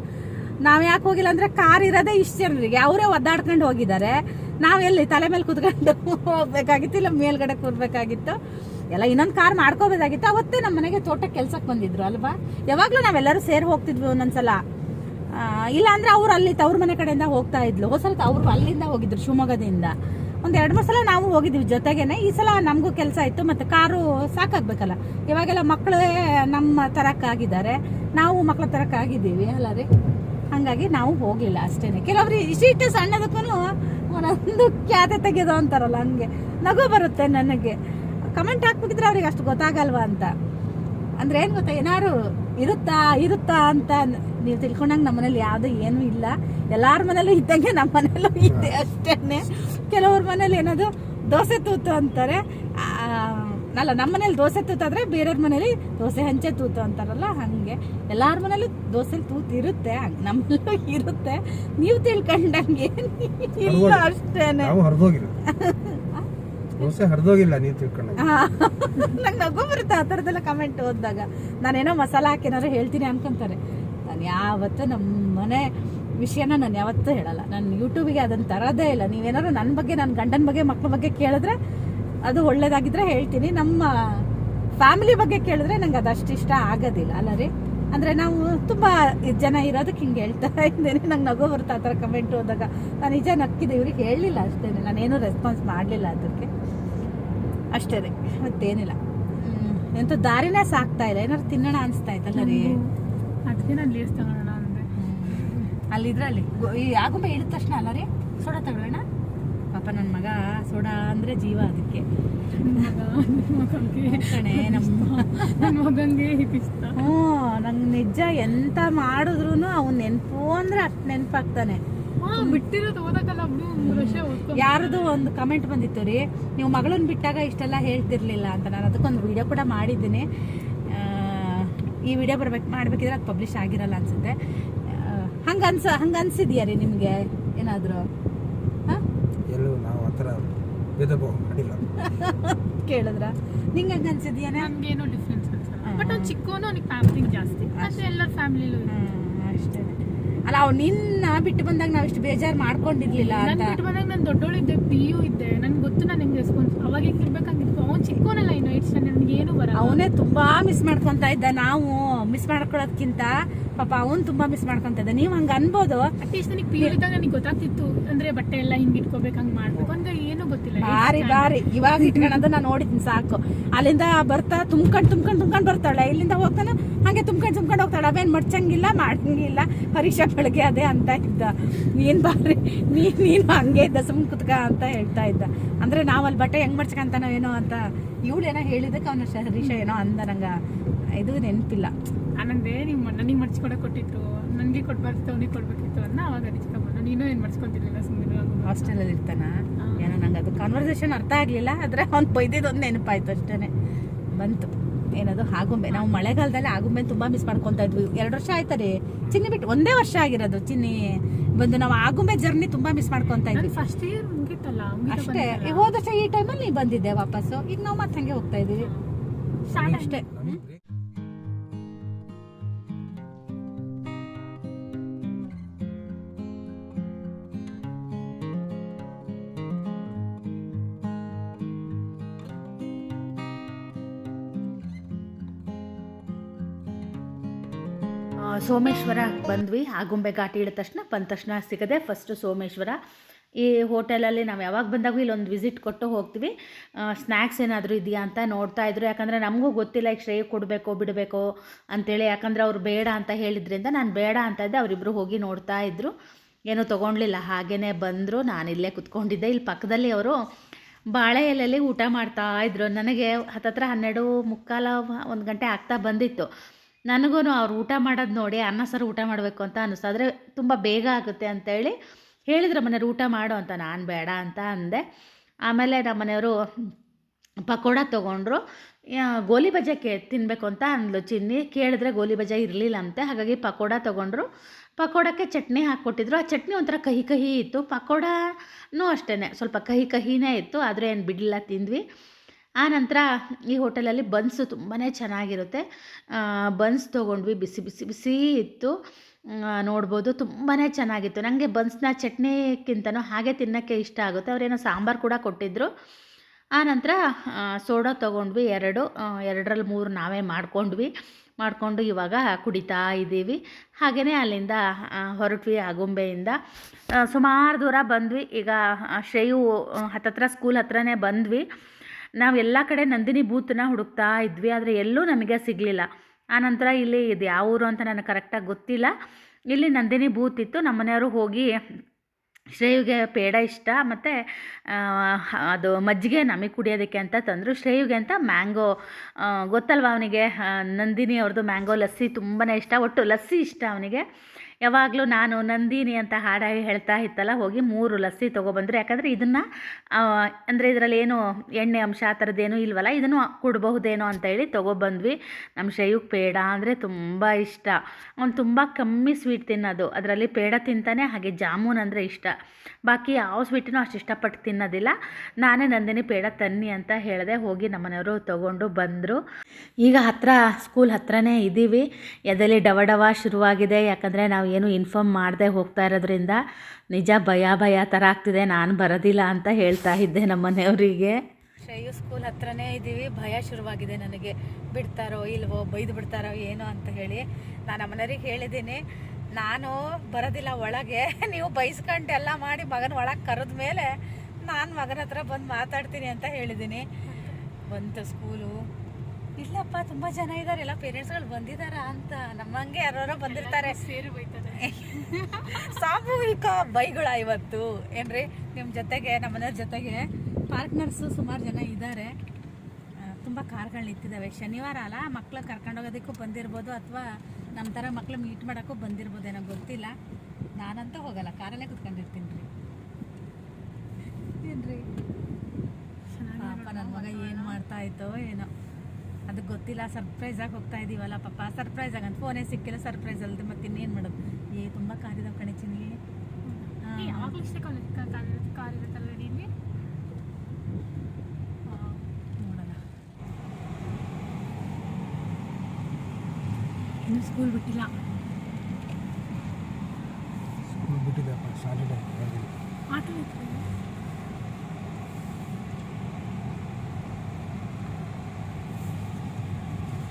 ನಾವು ಯಾಕೆ ಹೋಗಿಲ್ಲ ಅಂದ್ರೆ ಕಾರ್ ಇರೋದೇ ಇಷ್ಟು ಜನರಿಗೆ. ಅವರೇ ಒದ್ದಾಡ್ಕೊಂಡು ಹೋಗಿದ್ದಾರೆ. ನಾವೆಲ್ಲಿ ತಲೆ ಮೇಲೆ ಕುತ್ಕೊಂಡು ಹೋಗ್ಬೇಕಾಗಿತ್ತು ಇಲ್ಲ ಮೇಲ್ಗಡೆ ಕೂರ್ಬೇಕಾಗಿತ್ತು? ಎಲ್ಲ ಇನ್ನೊಂದು ಕಾರ್ ಮಾಡ್ಕೋಬೇಕಾಗಿತ್ತು. ಅವತ್ತೇ ನಮ್ಮ ಮನೆಗೆ ತೋಟಕ್ಕೆ ಕೆಲ್ಸಕ್ಕೆ ಬಂದಿದ್ರು, ಅಲ್ವಾ? ಯಾವಾಗಲೂ ನಾವೆಲ್ಲರೂ ಸೇರಿ ಹೋಗ್ತಿದ್ವಿ ಒಂದೊಂದ್ಸಲ. ಇಲ್ಲ ಅಂದ್ರೆ ಅವ್ರು ಅಲ್ಲಿ ತವ್ರ ಮನೆ ಕಡೆಯಿಂದ ಹೋಗ್ತಾ ಇದ್ಲು. ಹೊಸ ಅವ್ರು ಅಲ್ಲಿಂದ ಹೋಗಿದ್ರು, ಶಿವಮೊಗ್ಗದಿಂದ. ಒಂದ್ ಎರಡ್ ಮೂರು ಸಲ ನಾವು ಹೋಗಿದ್ವಿ ಜೊತೆಗೇನೆ. ಈ ಸಲ ನಮಗೂ ಕೆಲಸ ಇತ್ತು ಮತ್ತೆ ಕಾರು ಸಾಕಾಗ್ಬೇಕಲ್ಲ. ಇವಾಗೆಲ್ಲ ಮಕ್ಕಳೇ ನಮ್ಮ ತರಕ್ಕಾಗಿದ್ದಾರೆ. ನಾವು ಮಕ್ಕಳ ತರಕ್ಕಾಗಿದ್ದೀವಿ, ಅಲ್ಲ ರೀ? ಹಂಗಾಗಿ ನಾವು ಹೋಗ್ಲಿಲ್ಲ ಅಷ್ಟೇನೆ. ಕೆಲವರು ಇಷ್ಟಿಟ್ಟು ಸಣ್ಣದಕ್ಕೂ ಒಂದೊಂದು ಖ್ಯಾತೆ ತೆಗೆದು ಅಂತಾರಲ್ಲ ಹಂಗೆ. ನಗು ಬರುತ್ತೆ ನನಗೆ. ಕಮೆಂಟ್ ಹಾಕ್ಬಿಟ್ಟಿದ್ರೆ ಅವ್ರಿಗೆ ಅಷ್ಟು ಗೊತ್ತಾಗಲ್ವಾ ಅಂತ. ಅಂದ್ರೆ ಏನ್ ಗೊತ್ತಾ, ಏನಾರು ಇರುತ್ತಾ ಇರುತ್ತಾ ಅಂತ ನೀವು ತಿಳ್ಕೊಂಡಂಗೆ ನಮ್ಮ ಮನೇಲಿ ಯಾವ್ದು ಏನೂ ಇಲ್ಲ. ಎಲ್ಲಾರ ಮನೇಲೂ ಇದ್ದಂಗೆ ನಮ್ಮ ಮನೇಲೂ ಇದೆ ಅಷ್ಟೇನೆ. ಕೆಲವ್ರ ಮನೇಲಿ ಏನದು ದೋಸೆ ತೂತು ಅಂತಾರೆ. ಅಲ್ಲ ನಮ್ಮ ಮನೇಲಿ ದೋಸೆ ತೂತಾದ್ರೆ ಬೇರೆಯವ್ರ ಮನೇಲಿ ದೋಸೆ ಹಂಚೆ ತೂತು ಅಂತಾರಲ್ಲ ಹಂಗೆ. ಎಲ್ಲಾರ ಮನೇಲೂ ದೋಸೆ ತೂತು ಇರುತ್ತೆ ನಮ್ಮಲ್ಲೂ ಇರುತ್ತೆ. ನೀವು ತಿಳ್ಕೊಂಡಂಗೆ ಅಷ್ಟೇನೆ. ದೋಸೆ ಹರಿದೋಗಿಲ್ಲ ನೀವು ತಿಳ್ಕೊಂಡು ನಂಗೆ ನಗು ಬರುತ್ತೆ ಆ ಥರದ್ದೆಲ್ಲ ಕಮೆಂಟ್ ಓದಿದಾಗ ನಾನೇನೋ ಮಸಾಲ ಹಾಕೇನಾರು ಹೇಳ್ತೀನಿ ಅನ್ಕೊಂತಾರೆ. ನಾನು ಯಾವತ್ತೂ ನಮ್ಮ ಮನೆ ವಿಷಯನ ನಾನು ಯಾವತ್ತೂ ಹೇಳಲ್ಲ. ನಾನು ಯೂಟ್ಯೂಬಿಗೆ ಅದನ್ನು ತರೋದೇ ಇಲ್ಲ. ನೀವೇನಾದ್ರು ನನ್ನ ಬಗ್ಗೆ ನನ್ನ ಗಂಡನ ಬಗ್ಗೆ ಮಕ್ಕಳ ಬಗ್ಗೆ ಕೇಳಿದ್ರೆ ಅದು ಒಳ್ಳೇದಾಗಿದ್ರೆ ಹೇಳ್ತೀನಿ. ನಮ್ಮ ಫ್ಯಾಮಿಲಿ ಬಗ್ಗೆ ಕೇಳಿದ್ರೆ ನಂಗೆ ಅದಷ್ಟು ಇಷ್ಟ ಆಗೋದಿಲ್ಲ. ಅಲ್ಲ ರೀ? ಅಂದರೆ ನಾವು ತುಂಬ ಜನ ಇರೋದಕ್ಕೆ ಹಿಂಗೆ ಹೇಳ್ತಾ ಇದ್ದೇನೆ. ನಂಗೆ ನಗು ಬರ್ತಾ ಆ ಥರ ಕಮೆಂಟ್ ಹೋದಾಗ. ನಾನು ನಿಜ ನಕ್ಕಿದೆ ಇವ್ರಿಗೆ ಹೇಳಲಿಲ್ಲ ಅಷ್ಟೇ ನಾನೇನು ರೆಸ್ಪಾನ್ಸ್ ಮಾಡಲಿಲ್ಲ ಅದಕ್ಕೆ. ಅಷ್ಟೇ ರೀ. ಮತ್ತೇನಿಲ್ಲ. ಎಂತ ದಾರಿನೇ ಸಾಕ್ತಾ ಇಲ್ಲ. ಏನಾದ್ರು ತಿನ್ನೋಣ ಅನಿಸ್ತಾ ಇತ್ತಲ್ಲ ರೀ? ಅದಕ್ಕೆ ನಾನು ಲೀಸ್ ತಗೊಳ್ಳೋಣ ಅಂದರೆ. ಅಲ್ಲಿದ್ರೆ ಅಲ್ಲಿ. ಈ ಆಗುಂಬೆ ಇಳಿದ ತಕ್ಷಣ ಅಲ್ಲ ರೀ? ಸೋಡ ತಗೊಳ್ಳೋಣ? ಪಾಪ ನನ್ನ ಮಗ ಸೋಡಾ ಅಂದ್ರೆ ಜೀವ ಅದಕ್ಕೆ. ಕಣೆ ನಮ್ಮ ಇಷ್ಟ. ಹ್ಞೂ ನಂಗೆ ನಿಜ ಎಂತ ಮಾಡಿದ್ರು ಅವ್ನು ನೆನಪು ಅಂದ್ರೆ ಅಷ್ಟು ನೆನಪಾಗ್ತಾನೆ. ಬಿಟ್ಟಿರೋದು ಓದಕ್ಕಲ್ಲ ಯಾರದು ಒಂದು ಕಮೆಂಟ್ ಬಂದಿತ್ತು ರೀ ನೀವು ಮಗಳನ್ನ ಬಿಟ್ಟಾಗ ಇಷ್ಟೆಲ್ಲ ಹೇಳ್ತಿರ್ಲಿಲ್ಲ ಅಂತ. ನಾನು ಅದಕ್ಕೊಂದು ವಿಡಿಯೋ ಕೂಡ ಮಾಡಿದ್ದೀನಿ. ಆ, ಈ ವಿಡಿಯೋ ಬರ್ಬೇಕು ಮಾಡ್ಬೇಕಿದ್ರೆ ಅದು ಪಬ್ಲಿಷ್ ಆಗಿರಲ್ಲ ಅನ್ಸುತ್ತೆ. ಹಂಗೆ ಅನ್ಸ ಹಂಗೆ ಅನ್ಸಿದ್ಯಾ ರೀ ನಿಮಗೆ? ಏನಾದರೂ ಹಾಂ ಎಲ್ಲೂ ನಾವು ಆ ಥರ [laughs] ಕೇಳಿದ್ರ? ನಿಂಗೆ ಹಂಗೆ ಅನ್ಸಿದ್ಯಾ ನಮ್ಗೇನು ಡಿಫ್ರೆನ್ಸ್ ಅನ್ಸಲ್ಲ. ಬಟ್ ಅವ್ನು ಚಿಕ್ಕವನು ಅವ್ನಿಗೆ ಪ್ಯಾಂಪರಿಂಗ್ ಜಾಸ್ತಿ. ಅಷ್ಟೇ. ಎಲ್ಲರ ಫ್ಯಾಮಿಲಿಲೂ ಅಷ್ಟೇ. ಅಲ್ಲ ಅವ್ನು ನಿನ್ನ ಬಿಟ್ಟು ಬಂದಾಗ ನಾವು ಇಷ್ಟು ಬೇಜಾರು ಮಾಡ್ಕೊಂಡಿರ್ಲಿಲ್ಲ ನಾನು ಬಿಟ್ಟು ಬಂದಾಗ ನಾನು ದೊಡ್ಡೋಳಿದ್ದೆ ಪಿ ಯು ಇದ್ದೆ. ನನ್ಗೆ ಗೊತ್ತು ನಾನು ಹೆಂಗೆ ರೆಸ್ಪಾನ್ಸ್ ಅವಾಗ ಹೆಂಗೆ ಇರ್ಬೇಕಂಗಿತ್ತು. ಅವ್ನು ಚಿಕ್ಕವನಲ್ಲ ಇನ್ನು ಇಟ್ಸ್ ನನಗೆ ಏನು ಬರಲ್ಲ. ಅವನೇ ತುಂಬಾ ಮಿಸ್ ಮಾಡ್ಕೊಂತ ಇದ್ದ. ನಾವು ಮಿಸ್ ಮಾಡ್ಕೊಳ್ಳೋದ್ಕಿಂತ ಪಾಪ ಅವನ್ ತುಂಬಾ ಮಿಸ್ ಮಾಡ್ಕೊಂತ ಇದ್ದ. ನೀವು ಹಂಗ ಅನ್ಬೋದು. ಅಟ್ಲೀಸ್ಟ್ ನನಗೆ ಪಿ ಯು ಇದ್ದಾಗ ನನಗೆ ಗೊತ್ತಾಗ್ತಿತ್ತು. ಅಂದ್ರೆ ಬಟ್ಟೆ ಎಲ್ಲ ಹಿಂಗೆ ಇಟ್ಕೋಬೇಕು ಹಂಗೆ ಮಾಡ್ಬೇಕು. ಅಂದ್ರೆ ಏನೂ ಬಾರಿ ಬಾರಿ. ಇವಾಗ ಇಟ್ಕೊಂಡ್ ನಾನು ನೋಡಿದ್ನಿ ಸಾಕು. ಅಲ್ಲಿಂದ ಬರ್ತಾ ತುಂಬ್ಕೊಂಡು ತುಂಬ್ಕೊಂಡು ತುಂಬ್ಕೊಂಡ್ ಬರ್ತಾಳೆ. ಇಲ್ಲಿಂದ ಹೋಗ್ತಾನೆ ಹಾಗೆ ತುಂಬ್ಕೊಂಡು ತುಂಬ್ಕೊಂಡು ಹೋಗ್ತಾಳೆ. ಅವೇನ್ ಮಡ್ಚಂಗಿಲ್ಲ ಮಾಡಂಗಿಲ್ಲ ಪರೀಕ್ಷಾ ಬೆಳಗ್ಗೆ ಅದೇ ಅಂತ ಇದ್ದ. ನೀನ್ ಬಾರಿ ನೀ ನೀನು ಹಂಗೆ ಇದ್ದ ಸುಮ್ ಕುತ್ಕ ಅಂತ ಹೇಳ್ತಾ ಇದ್ದ. ಅಂದ್ರೆ ನಾವಲ್ಲಿ ಬಟ್ಟೆ ಹೆಂಗ್ ಮಡ್ಚ್ಕಂತಾನೋ ಏನೋ ಅಂತ. ಇವಳೇನೋ ಹೇಳಿದಕ್ಕೆ ಅವನ ಹರೀಶ ಏನೋ ಅಂದ ನಂಗ. ಇದು ನೆನಪಿಲ್ಲ. ಆನಂದೇ ನೀವು ನನಗೆ ಮಡ್ಚ್ಕೊಡಕ್ ಕೊಟ್ಟಿತ್ತು. ನನಗೆ ಕೊಡ್ಬಾರ್ದು ಅವನಿಗೆ ಕೊಡ್ಬೇಕಿತ್ತು ಅನ್ನ ಅವಾಗ ಅನಿಸ್ಕೊಂಡ್ಬಂದು ನೀನು ಏನು ಮಡ್ಸ್ಕೊಂತಿರ್ಲಿಲ್ಲ ಸುಮ್ಮನೆ ಹಾಸ್ಟೆಲಲ್ಲಿ ಇರ್ತಾನ. ಏನೋ ನಂಗೆ ಅದು ಕಾನ್ವರ್ಸೇಷನ್ ಅರ್ಥ ಆಗ್ಲಿಲ್ಲ ಆದ್ರೆ ಅವ್ನು ಬೈದಿದ್ದೊಂದು ನೆನಪಾಯ್ತು ಅಷ್ಟೇನೆ. ಬಂತು. ಏನದು ಆಗುಂಬೆ. ನಾವು ಮಳೆಗಾಲದಲ್ಲಿ ಆಗುಂಬೆ ತುಂಬಾ ಮಿಸ್ ಮಾಡ್ಕೊಂತ ಇದ್ವಿ. ಎರಡು ವರ್ಷ ಆಯ್ತಾರೆ ಚಿನ್ನಿ ಬಿಟ್ಟು ಒಂದೇ ವರ್ಷ ಆಗಿರೋದು ಚಿನ್ನಿ. ಬಂದು ನಾವು ಆಗುಂಬೆ ಜರ್ನಿ ತುಂಬಾ ಮಿಸ್ ಮಾಡ್ಕೊಂತ ಇದ್ವಿ. ಫಸ್ಟ್ ಇಯರ್ ಅಷ್ಟೇ. ಹೋದ ವರ್ಷ ಈ ಟೈಮಲ್ಲಿ ನೀ ಬಂದಿದ್ದೆ ವಾಪಸ್ಸು. ಈಗ ನಾವು ಮತ್ತೆ ಹಂಗೆ ಹೋಗ್ತಾ ಇದೀವಿ ಅಷ್ಟೇ. ಸೋಮೇಶ್ವರ ಬಂದ್ವಿ. ಆಗುಂಬೆ ಘಾಟಿ ಇಳಿದ ತಕ್ಷಣ ಬಂದ ತಕ್ಷಣ ಸಿಗದೆ ಫಸ್ಟು ಸೋಮೇಶ್ವರ. ಈ ಹೋಟೆಲಲ್ಲಿ ನಾವು ಯಾವಾಗ ಬಂದಾಗೂ ಇಲ್ಲೊಂದು ವಿಸಿಟ್ ಕೊಟ್ಟು ಹೋಗ್ತೀವಿ. ಸ್ನ್ಯಾಕ್ಸ್ ಏನಾದರೂ ಇದೆಯಾ ಅಂತ ನೋಡ್ತಾ ಇದ್ರು. ಯಾಕಂದರೆ ನಮಗೂ ಗೊತ್ತಿಲ್ಲ ಈಗ ಶ್ರೇಯ ಕೊಡಬೇಕೋ, ಬಿಡಬೇಕೋ ಅಂತೇಳಿ. ಯಾಕಂದರೆ ಅವ್ರು ಬೇಡ ಅಂತ ಹೇಳಿದ್ರಿಂದ ನಾನು ಬೇಡ ಅಂತ ಇದ್ದೆ ಅವರಿಬ್ಬರು ಹೋಗಿ ನೋಡ್ತಾ ಇದ್ರು. ಏನೂ ತೊಗೊಂಡ್ಲಿಲ್ಲ. ಹಾಗೇ ಬಂದರು. ನಾನು ಇಲ್ಲೇ ಕುತ್ಕೊಂಡಿದ್ದೆ. ಇಲ್ಲಿ ಪಕ್ಕದಲ್ಲಿ ಅವರು ಬಾಳೆ ಎಲೆಯಲ್ಲಿ ಊಟ ಮಾಡ್ತಾ ಇದ್ರು. ನನಗೆ ಹತ್ತತ್ರ ಹನ್ನೆರಡು ಮುಕ್ಕಾಲ ಒಂದು ಗಂಟೆ ಆಗ್ತಾ ಬಂದಿತ್ತು. ನನಗೂ ಅವ್ರು ಊಟ ಮಾಡೋದು ನೋಡಿ ಅನ್ನ ಸಾರು ಊಟ ಮಾಡಬೇಕು ಅಂತ ಅನ್ನಿಸ್ತು ಆದರೆ ತುಂಬ ಬೇಗ ಆಗುತ್ತೆ ಅಂತೇಳಿ ಹೇಳಿದ್ರು ಮನೆಯವ್ರು, ಊಟ ಮಾಡು ಅಂತ. ನಾನು ಬೇಡ ಅಂತ ಅಂದೆ. ಆಮೇಲೆ ನಮ್ಮ ಮನೆಯವರು ಪಕೋಡ ತೊಗೊಂಡ್ರು. ಗೋಲಿ ಬಜೆ ಕೇ ತಿನ್ನಬೇಕು ಅಂತ ಅಂದ್ಲು. ಚಿನ್ನಿ ಕೇಳಿದ್ರೆ ಗೋಲಿ ಬಜೆ ಇರಲಿಲ್ಲ ಅಂತೆ ಹಾಗಾಗಿ ಪಕೋಡ ತೊಗೊಂಡ್ರು. ಪಕೋಡಕ್ಕೆ ಚಟ್ನಿ ಹಾಕ್ಕೊಟ್ಟಿದ್ರು. ಆ ಚಟ್ನಿ ಒಂಥರ ಕಹಿ ಕಹಿ ಇತ್ತು. ಪಕೋಡನೂ ಅಷ್ಟೇ ಸ್ವಲ್ಪ ಕಹಿ ಕಹಿನೇ ಇತ್ತು. ಆದರೆ ಏನು ಬಿಡಲಿಲ್ಲ, ತಿಂದ್ವಿ. ಆ ನಂತರ ಈ ಹೋಟೆಲಲ್ಲಿ ಬನ್ಸು ತುಂಬಾ ಚೆನ್ನಾಗಿರುತ್ತೆ. ಬನ್ಸ್ ತೊಗೊಂಡ್ವಿ, ಬಿಸಿ ಬಿಸಿ ಬಿಸಿ ಇತ್ತು. ನೋಡ್ಬೋದು ತುಂಬಾ ಚೆನ್ನಾಗಿತ್ತು. ನನಗೆ ಬನ್ಸ್ನ ಚಟ್ನಿಕ್ಕಿಂತನೂ ಹಾಗೆ ತಿನ್ನೋಕ್ಕೆ ಇಷ್ಟ ಆಗುತ್ತೆ. ಅವರೇನೋ ಸಾಂಬಾರು ಕೂಡ ಕೊಟ್ಟಿದ್ದರು ಆ ನಂತರ ಸೋಡಾ ತೊಗೊಂಡ್ವಿ ಎರಡು. ಎರಡರಲ್ಲಿ ಮೂರು ನಾವೇ ಮಾಡ್ಕೊಂಡ್ವಿ. ಮಾಡಿಕೊಂಡು ಇವಾಗ ಕುಡಿತಾ ಇದ್ದೀವಿ. ಹಾಗೆಯೇ ಅಲ್ಲಿಂದ ಹೊರಟ್ವಿ ಆಗುಂಬೆಯಿಂದ. ಸುಮಾರು ದೂರ ಬಂದ್ವಿ. ಈಗ ಶ್ರೇಯು ಹತ್ತತ್ರ, ಸ್ಕೂಲ್ ಹತ್ರನೇ ಬಂದ್ವಿ. ನಾವು ಎಲ್ಲ ಕಡೆ ನಂದಿನಿ ಬೂತನ್ನ ಹುಡುಕ್ತಾ ಇದ್ವಿ, ಆದರೆ ಎಲ್ಲೂ ನಮಗೆ ಸಿಗಲಿಲ್ಲ. ಆನಂತರ ಇಲ್ಲಿ ಇದು ಯಾವ ಊರು ಅಂತ ನನಗೆ ಕರೆಕ್ಟಾಗಿ ಗೊತ್ತಿಲ್ಲ. ಇಲ್ಲಿ ನಂದಿನಿ ಬೂತ್ ಇತ್ತು ನಮ್ಮ ಮನೆಯವರು ಹೋಗಿ ಶ್ರೇಯುಗೆ ಪೇಡ ಇಷ್ಟ, ಮತ್ತು ಅದು ಮಜ್ಜಿಗೆ ನಮಗೆ ಕುಡಿಯೋದಕ್ಕೆ ಅಂತ ತಂದರು. ಶ್ರೇಯುಗೆ ಅಂತ ಮ್ಯಾಂಗೋ ಗೊತ್ತಲ್ವ ಅವನಿಗೆ? ನಂದಿನಿ ಅವ್ರದ್ದು ಮ್ಯಾಂಗೋ ಲಸ್ಸಿ ತುಂಬಾ ಇಷ್ಟ, ಒಟ್ಟು ಲಸ್ಸಿ ಇಷ್ಟ ಅವನಿಗೆ. ಯಾವಾಗಲೂ ನಾನು ನಂದಿನಿ ಅಂತ ಹಾಡಾಗಿ ಹೇಳ್ತಾ ಇತ್ತಲ್ಲ, ಹೋಗಿ ಮೂರು ಲಸ್ಸಿ ತೊಗೊಬಂದರು. ಯಾಕಂದರೆ ಇದನ್ನು ಅಂದರೆ ಇದರಲ್ಲಿ ಏನು ಎಣ್ಣೆ ಅಂಶ ಆ ಥರದ್ದೇನು ಇಲ್ವಲ್ಲ, ಇದನ್ನು ಕೊಡಬಹುದೇನೋ ಅಂತ ಹೇಳಿ ತೊಗೊಬಂದ್ವಿ. ನಮ್ಮ ಶೈಯುಕ್ ಪೇಡ ಅಂದರೆ ತುಂಬ ಇಷ್ಟ. ಅವ್ನು ತುಂಬ ಕಮ್ಮಿ ಸ್ವೀಟ್ ತಿನ್ನೋದು. ಅದರಲ್ಲಿ ಪೇಡ ತಿಂತಾನೆ, ಹಾಗೆ ಜಾಮೂನ್ ಅಂದರೆ ಇಷ್ಟ. ಬಾಕಿ ಯಾವ ಸ್ವೀಟನ್ನು ಅಷ್ಟು ಇಷ್ಟಪಟ್ಟು ತಿನ್ನೋದಿಲ್ಲ. ನಾನೇ ನಂದಿನಿ ಪೇಡ ತನ್ನಿ ಅಂತ ಹೇಳಿದೆ ಹೋಗಿ ನಮ್ಮನೆಯವರು ತೊಗೊಂಡು ಬಂದರು. ಈಗ ಹತ್ತಿರ ಸ್ಕೂಲ್ ಹತ್ತಿರನೇ ಇದ್ದೀವಿ ಎದೆಲಿ ಡವ ಡವ ಶುರುವಾಗಿದೆ. ಯಾಕಂದರೆ ನಾವು ಏನು ಇನ್ಫಾರ್ಮ್ ಮಾಡದೆ ಹೋಗ್ತಾ ಇರೋದ್ರಿಂದ ನಿಜ ಭಯ ಭಯ ಥರ ಆಗ್ತಿದೆ. ನಾನು ಬರೋದಿಲ್ಲ ಅಂತ ಹೇಳ್ತಾ ಇದ್ದೆ ನಮ್ಮ ಮನೆಯವರಿಗೆ ಶ್ರೇಯು ಸ್ಕೂಲ್ ಹತ್ರನೇ ಇದ್ದೀವಿ ಭಯ ಶುರುವಾಗಿದೆ ನನಗೆ. ಬಿಡ್ತಾರೋ ಇಲ್ವೋ, ಬೈದು ಬಿಡ್ತಾರೋ ಏನೋ ಅಂತ ಹೇಳಿ ನಾನು ಮನೆಯವ್ರಿಗೆ ಹೇಳಿದ್ದೀನಿ. ನಾನು ಬರೋದಿಲ್ಲ ಒಳಗೆ. ನೀವು ಬೈಸ್ಕೊಂಡು ಎಲ್ಲ ಮಾಡಿ ಮಗನ ಒಳಗೆ ಕರೆದ ಮೇಲೆ ನಾನು ಮಗನ ಹತ್ರ ಬಂದು ಮಾತಾಡ್ತೀನಿ ಅಂತ ಹೇಳಿದ್ದೀನಿ ಬಂತು ಸ್ಕೂಲು. ಇಲ್ಲಪ್ಪ ತುಂಬ ಜನ ಇದ್ದಾರೆ ಎಲ್ಲ ಪೇರೆಂಟ್ಸ್ಗಳು ಬಂದಿದಾರ ಅಂತ. ನಮ್ಮಂಗೆ ಯಾರೋ ಬಂದಿರ್ತಾರೆ. ಸೇರಿ ಬೈತಾರೆ ಸಾಮೂಹಿಕ ಬೈಗಳ ಇವತ್ತು. ಏನ್ರಿ? ನಿಮ್ಮ ಜೊತೆಗೆ ನಮ್ಮನೆಯವ್ರ ಜೊತೆಗೆ ಪಾರ್ಟ್ನರ್ಸು ಸುಮಾರು ಜನ ಇದ್ದಾರೆ ತುಂಬ ಕಾರ್ಗಳು ನಿಂತಿದ್ದಾವೆ ಶನಿವಾರ ಅಲ್ಲ ಮಕ್ಳು ಕರ್ಕೊಂಡೋಗೋದಕ್ಕೂ ಬಂದಿರ್ಬೋದು ಅಥವಾ ನಮ್ಮ ಥರ ಮಕ್ಳು ಮೀಟ್ ಮಾಡೋಕ್ಕೂ ಬಂದಿರ್ಬೋದೇನೋ ಗೊತ್ತಿಲ್ಲ. ನಾನಂತೂ ಹೋಗಲ್ಲ ಕಾರಲ್ಲೇ ಕುತ್ಕೊಂಡಿರ್ತೀನಿ ರೀ. ಏನ್ರಿ? ಪಾಪ ನನ್ನ ಮಗ ಏನು ಮಾಡ್ತಾ ಇತ್ತೋ ಏನೋ. ಅದಕ್ಕೆ ಗೊತ್ತಿಲ್ಲ ಸರ್ಪ್ರೈಸ್ ಆಗಿ ಹೋಗ್ತಾ ಇದೀವಲ್ಲ ಪಾಪ. ಸರ್ಪ್ರೈಸ್ ಆಗಂತ ಫೋನೇ ಸಿಕ್ಕಿಲ್ಲ ಸರ್ಪ್ರೈಸ್ ಅಲ್ಲದೆ ಮತ್ತೆ ಇನ್ನೇನು ಮಾಡೋದು? ಏ ತುಂಬ ಕಾರಿದಾವೆ ಕಣೆ ಚಿನ್ನಿ. ಹಾ. ಯಾವಾಗಲೂ ಇಷ್ಟೇ ಕಾರ್ ಇರುತ್ತಲ್ಲ ನಿಮಗೆ ನೋಡೋಣ ಇನ್ನು ಸ್ಕೂಲ್ ಬಿಟ್ಟಿಲ್ಲ ಸ್ಕೂಲ್ ಬಿಟ್ಟಿದ್ದಪ್ಪ ಸಾಟರ್ಡೆ ಆಟ ಇತ್ತು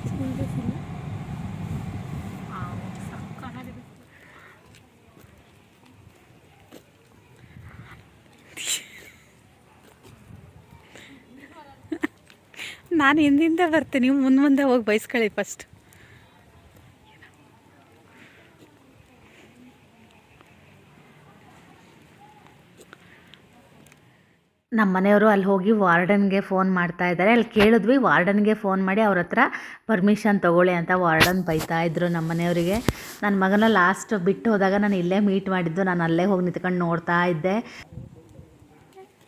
ಸ್ಕೂಲ್ ಬಸ್ ಇಲ್ಲ ಸಕ್ಕತ್ತಾಗಿರುತ್ತೆ ನಾನು ಹಿಂದಿಂದ ಬರ್ತೀನಿ ನೀವು ಮುಂದೆ ಮುಂದೆ ಹೋಗಿ ಬಯಸ್ಕೊಳ್ಳಿ ಫಸ್ಟ್ ನಮ್ಮ ಮನೆಯವರು ಅಲ್ಲಿ ಹೋಗಿ ವಾರ್ಡನ್ಗೆ ಫೋನ್ ಮಾಡ್ತಾ ಇದ್ದಾರೆ ಅಲ್ಲಿ ಕೇಳಿದ್ವಿ ವಾರ್ಡನ್ಗೆ ಫೋನ್ ಮಾಡಿ ಅವ್ರ ಹತ್ರ ಪರ್ಮಿಷನ್ ತೊಗೊಳ್ಳಿ ಅಂತ ವಾರ್ಡನ್ ಬೈತಾ ಇದ್ರು ನಮ್ಮ ಮನೆಯವರಿಗೆ. ನನ್ನ ಮಗನ ಲಾಸ್ಟ್ ಬಿಟ್ಟು ಹೋದಾಗ ನಾನು ಇಲ್ಲೇ ಮೀಟ್ ಮಾಡಿದ್ದು ನಾನು ಅಲ್ಲೇ ಹೋಗಿ ನಿಂತ್ಕೊಂಡು ನೋಡ್ತಾ ಇದ್ದೆ.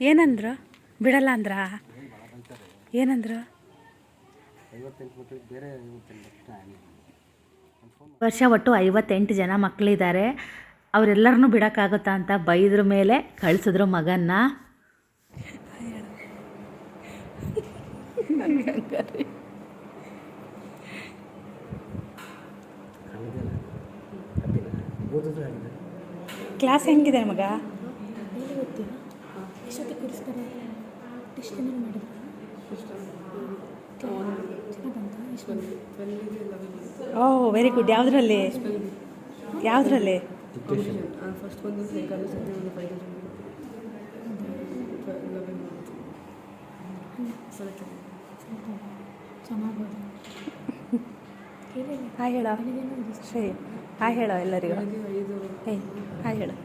ಏನಂದ್ರು? ಬಿಡಲ್ಲ ಅಂದ್ರ? ಏನಂದ್ರು? ವರ್ಷ ಒಟ್ಟು ಐವತ್ತೆಂಟು ಜನ ಮಕ್ಕಳಿದ್ದಾರೆ ಅವರೆಲ್ಲರನ್ನೂ ಬಿಡೋಕ್ಕಾಗುತ್ತಾ ಅಂತ ಬೈದ್ರ ಮೇಲೆ ಕಳಿಸಿದ್ರು ಮಗನ್ನ. ಕ್ಲಾಸ್ ಹೆಂಗಿದೆ ಮಗ? ಓ ವೆರಿ ಗುಡ್ ಯಾವ್ದ್ರಲ್ಲಿ? ಯಾವುದ್ರಲ್ಲಿ? ಚೆನ್ನಾಗೋದು ಹಾಯ್ ಹೇಳೋ. ಶ್ರೀ, ಹಾಯ್ ಹೇಳೋ ಎಲ್ಲರಿಗೂ. ಏಯ್, ಹಾಯ್ ಹೇಳು.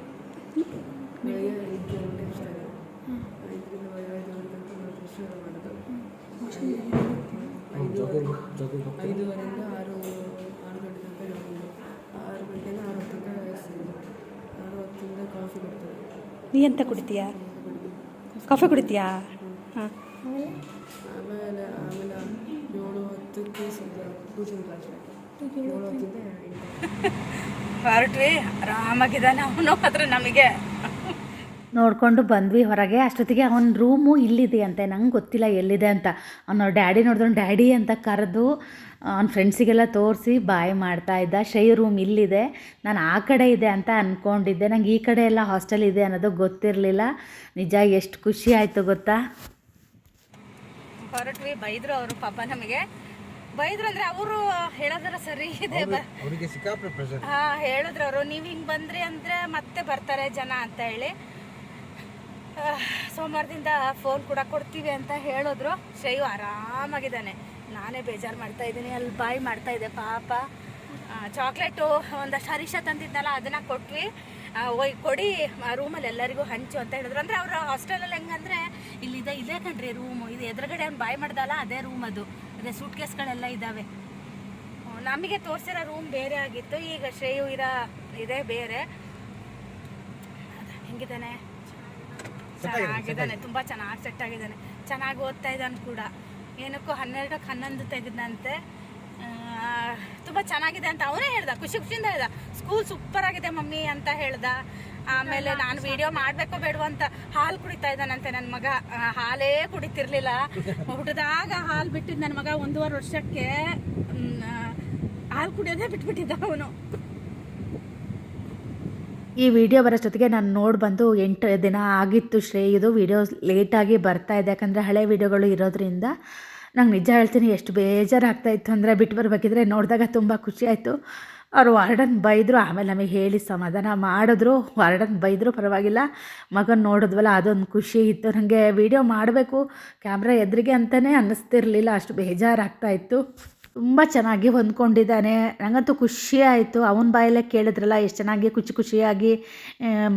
ಐದೂವರೆಯಿಂದ ಆರು ಆರು ಗಂಟೆ ತನಕ ಆರು ಗಂಟೆಯಿಂದ ಆರು ಹೊತ್ತಿಗೆ ಸಿಗೋದು ಆರು ಹೊತ್ತಿಂದ ಕಾಫಿ ಕೊಡ್ತಾರೆ ನೀ ಎಂತ ಕುಡಿತೀಯಾ? ಕಾಫಿ ಕುಡಿತೀಯಾ? ಹಾಂ. ಆಮೇಲೆ ಆಮೇಲೆ ಏಳು ಹತ್ತಕ್ಕೆ ಸ್ವಲ್ಪ ಟ್ಯೂಷನ್ ಕ್ಲಾಸ್ ಏಳು ಹೊತ್ತಿಂದ [laughs] ಹೊರಟ್ವಿ ಆರಾಮಾಗಿದ್ದಾನೆ ಅವನು ನಮಗೆ. ನೋಡಿಕೊಂಡು ಬಂದ್ವಿ ಹೊರಗೆ. ಅಷ್ಟೊತ್ತಿಗೆ ಅವನ ರೂಮು ಇಲ್ಲಿದೆ ಅಂತೆ ನಂಗೆ ಗೊತ್ತಿಲ್ಲ ಎಲ್ಲಿದೆ ಅಂತ. ಅವನ ಡ್ಯಾಡಿ ನೋಡಿದ್ರು ಡ್ಯಾಡಿ ಅಂತ ಕರೆದು ಅವ್ನ ಫ್ರೆಂಡ್ಸಿಗೆಲ್ಲ ತೋರಿಸಿ ಬಾಯ್ ಮಾಡ್ತಾ ಇದ್ದ. ಶೈ ರೂಮ್ ಇಲ್ಲಿದೆ. ನಾನು ಆ ಕಡೆ ಇದೆ ಅಂತ ಅಂದ್ಕೊಂಡಿದ್ದೆ ನಂಗೆ ಈ ಕಡೆ ಎಲ್ಲ ಹಾಸ್ಟೆಲ್ ಇದೆ ಅನ್ನೋದು ಗೊತ್ತಿರಲಿಲ್ಲ. ನಿಜ ಎಷ್ಟು ಖುಷಿ ಆಯಿತು ಗೊತ್ತಾ? ಹೊರಟ್ವಿ. ಬೈದ್ರು ಅವರು ಪಾಪ ನಮಗೆ. ಬೈದ್ರು ಅಂದ್ರೆ ಅವರು ಹೇಳೋದ್ರ ಸರಿ ಇದೆ. ಹಾ ಹೇಳಿದ್ರು ಅವರು. ನೀವು ಹಿಂಗ್ ಬಂದ್ರಿ ಅಂದ್ರೆ ಮತ್ತೆ ಬರ್ತಾರೆ ಜನ ಅಂತ ಹೇಳಿ. ಸೋಮವಾರದಿಂದ ಫೋನ್ ಕೂಡ ಕೊಡ್ತೀವಿ ಅಂತ ಹೇಳಿದ್ರು. ಶೈವ್ ಆರಾಮಾಗಿದ್ದಾನೆ. ನಾನೇ ಬೇಜಾರು ಮಾಡ್ತಾ ಇದ್ದೀನಿ. ಅಲ್ಲಿ ಬಾಯಿ ಮಾಡ್ತಾ ಇದೆ ಪಾಪ. ಚಾಕ್ಲೇಟು ಒಂದಷ್ಟು ಹರೀಶ ತಂದಿದ್ದಲ್ಲ ಅದನ್ನ ಕೊಟ್ವಿ. ಒಯ್ ಕೊಡಿ ಆ ರೂಮಲ್ಲಿ ಎಲ್ಲರಿಗೂ ಹಂಚು ಅಂತ ಹೇಳಿದ್ರು. ಅಂದ್ರೆ ಅವ್ರ ಹಾಸ್ಟೆಲಲ್ಲಿ ಹೆಂಗಂದ್ರೆ ಇಲ್ಲಿದೆ ಇದೇ ಕಣ್ರಿ ರೂಮು ಇದು ಎದುರುಗಡೆ ಅವ್ನು ಬಾಯ್ ಮಾಡ್ದಲ್ಲ ಅದೇ ರೂಮ್ ಅದು. ಅದೇ ಸೂಟ್ ಕೇಸ್ಗಳೆಲ್ಲ ಇದ್ದಾವೆ ನಮಗೆ ತೋರಿಸಿರೋ ರೂಮ್ ಬೇರೆ ಆಗಿತ್ತು. ಈಗ ಶ್ರೇಯು ಇರೋ ಇದೇ ಬೇರೆ. ಹೆಂಗಿದ್ದಾನೆ? ಚೆನ್ನಾಗಿದ್ದಾನೆ ತುಂಬಾ ಚೆನ್ನಾಗಿ ಸೆಟ್ ಆಗಿದ್ದಾನೆ. ಚೆನ್ನಾಗಿ ಓದ್ತಾ ಇದ್ದಾನೆ ಕೂಡ. ಏನಕ್ಕೂ ಹನ್ನೆರಡಕ್ಕೆ ಹನ್ನೊಂದು ತೆಗೆದಂತೆ ತುಂಬ ಚೆನ್ನಾಗಿದೆ ಅಂತ ಅವನೇ ಹೇಳ್ದ ಖುಷಿ ಖುಷಿಯಿಂದ ಹೇಳ್ದ. ಸ್ಕೂಲ್ ಸೂಪರ್ ಆಗಿದೆ ಮಮ್ಮಿ ಅಂತ ಹೇಳ್ದ. ಆಮೇಲೆ ನಾನು ವಿಡಿಯೋ ಮಾಡಬೇಕೋ ಬೇಡುವ ಅಂತ ಹಾಲು ಕುಡಿತಾ ಇದ್ದಾನಂತೆ ನನ್ನ ಮಗ. ಹಾಲೇ ಕುಡಿತಿರ್ಲಿಲ್ಲ. ಹುಟ್ಟಿದಾಗ ಹಾಲು ಬಿಟ್ಟಿದ್ದ ನನ್ನ ಮಗ ಒಂದೂವರೆ ವರ್ಷಕ್ಕೆ ಹಾಲು ಕುಡಿಯೋದೇ ಬಿಟ್ಬಿಟ್ಟಿದ್ದ ಅವನು. ಈ ವಿಡಿಯೋ ಬರೋ ಜೊತೆಗೆ ನಾನು ನೋಡಿ ಬಂದು ಎಂಟು ದಿನ ಆಗಿತ್ತು ಶ್ರೇ ಇದು ವಿಡಿಯೋ ಲೇಟಾಗಿ ಬರ್ತಾ ಇದೆ. ಯಾಕಂದರೆ ಹಳೆ ವಿಡಿಯೋಗಳು ಇರೋದ್ರಿಂದ ನಂಗೆ ನಿಜ ಹೇಳ್ತೀನಿ ಎಷ್ಟು ಬೇಜಾರಾಗ್ತಾಯಿತ್ತು ಅಂದರೆ ಬಿಟ್ಟು ಬರಬೇಕಿದ್ರೆ ನೋಡಿದಾಗ ತುಂಬ ಖುಷಿ ಆಯಿತು. ಅವರು ವಾರ್ಡನ್ ಬೈದರು, ಆಮೇಲೆ ನಮಗೆ ಹೇಳಿ ಸಮಾಧಾನ ಮಾಡಿದ್ರು. ವಾರ್ಡನ್ ಬೈದರು ಪರವಾಗಿಲ್ಲ. ಮಗನ ನೋಡಿದ್ವಲ್ಲ, ಅದೊಂದು ಖುಷಿ ಇತ್ತು. ನನಗೆ ವಿಡಿಯೋ ಮಾಡಬೇಕು, ಕ್ಯಾಮ್ರಾ ಎದುರಿಗೆ ಅಂತಲೇ ಅನ್ನಿಸ್ತಿರ್ಲಿಲ್ಲ. ಅಷ್ಟು ಬೇಜಾರಾಗ್ತಾ ಇತ್ತು. ತುಂಬ ಚೆನ್ನಾಗಿ ಹೊಂದ್ಕೊಂಡಿದ್ದಾನೆ. ನನಗಂತೂ ಖುಷಿ ಆಯಿತು. ಅವನ ಬಾಯಲ್ಲೇ ಕೇಳಿದ್ರಲ್ಲ, ಎಷ್ಟು ಚೆನ್ನಾಗಿ, ಖುಷಿ ಖುಷಿಯಾಗಿ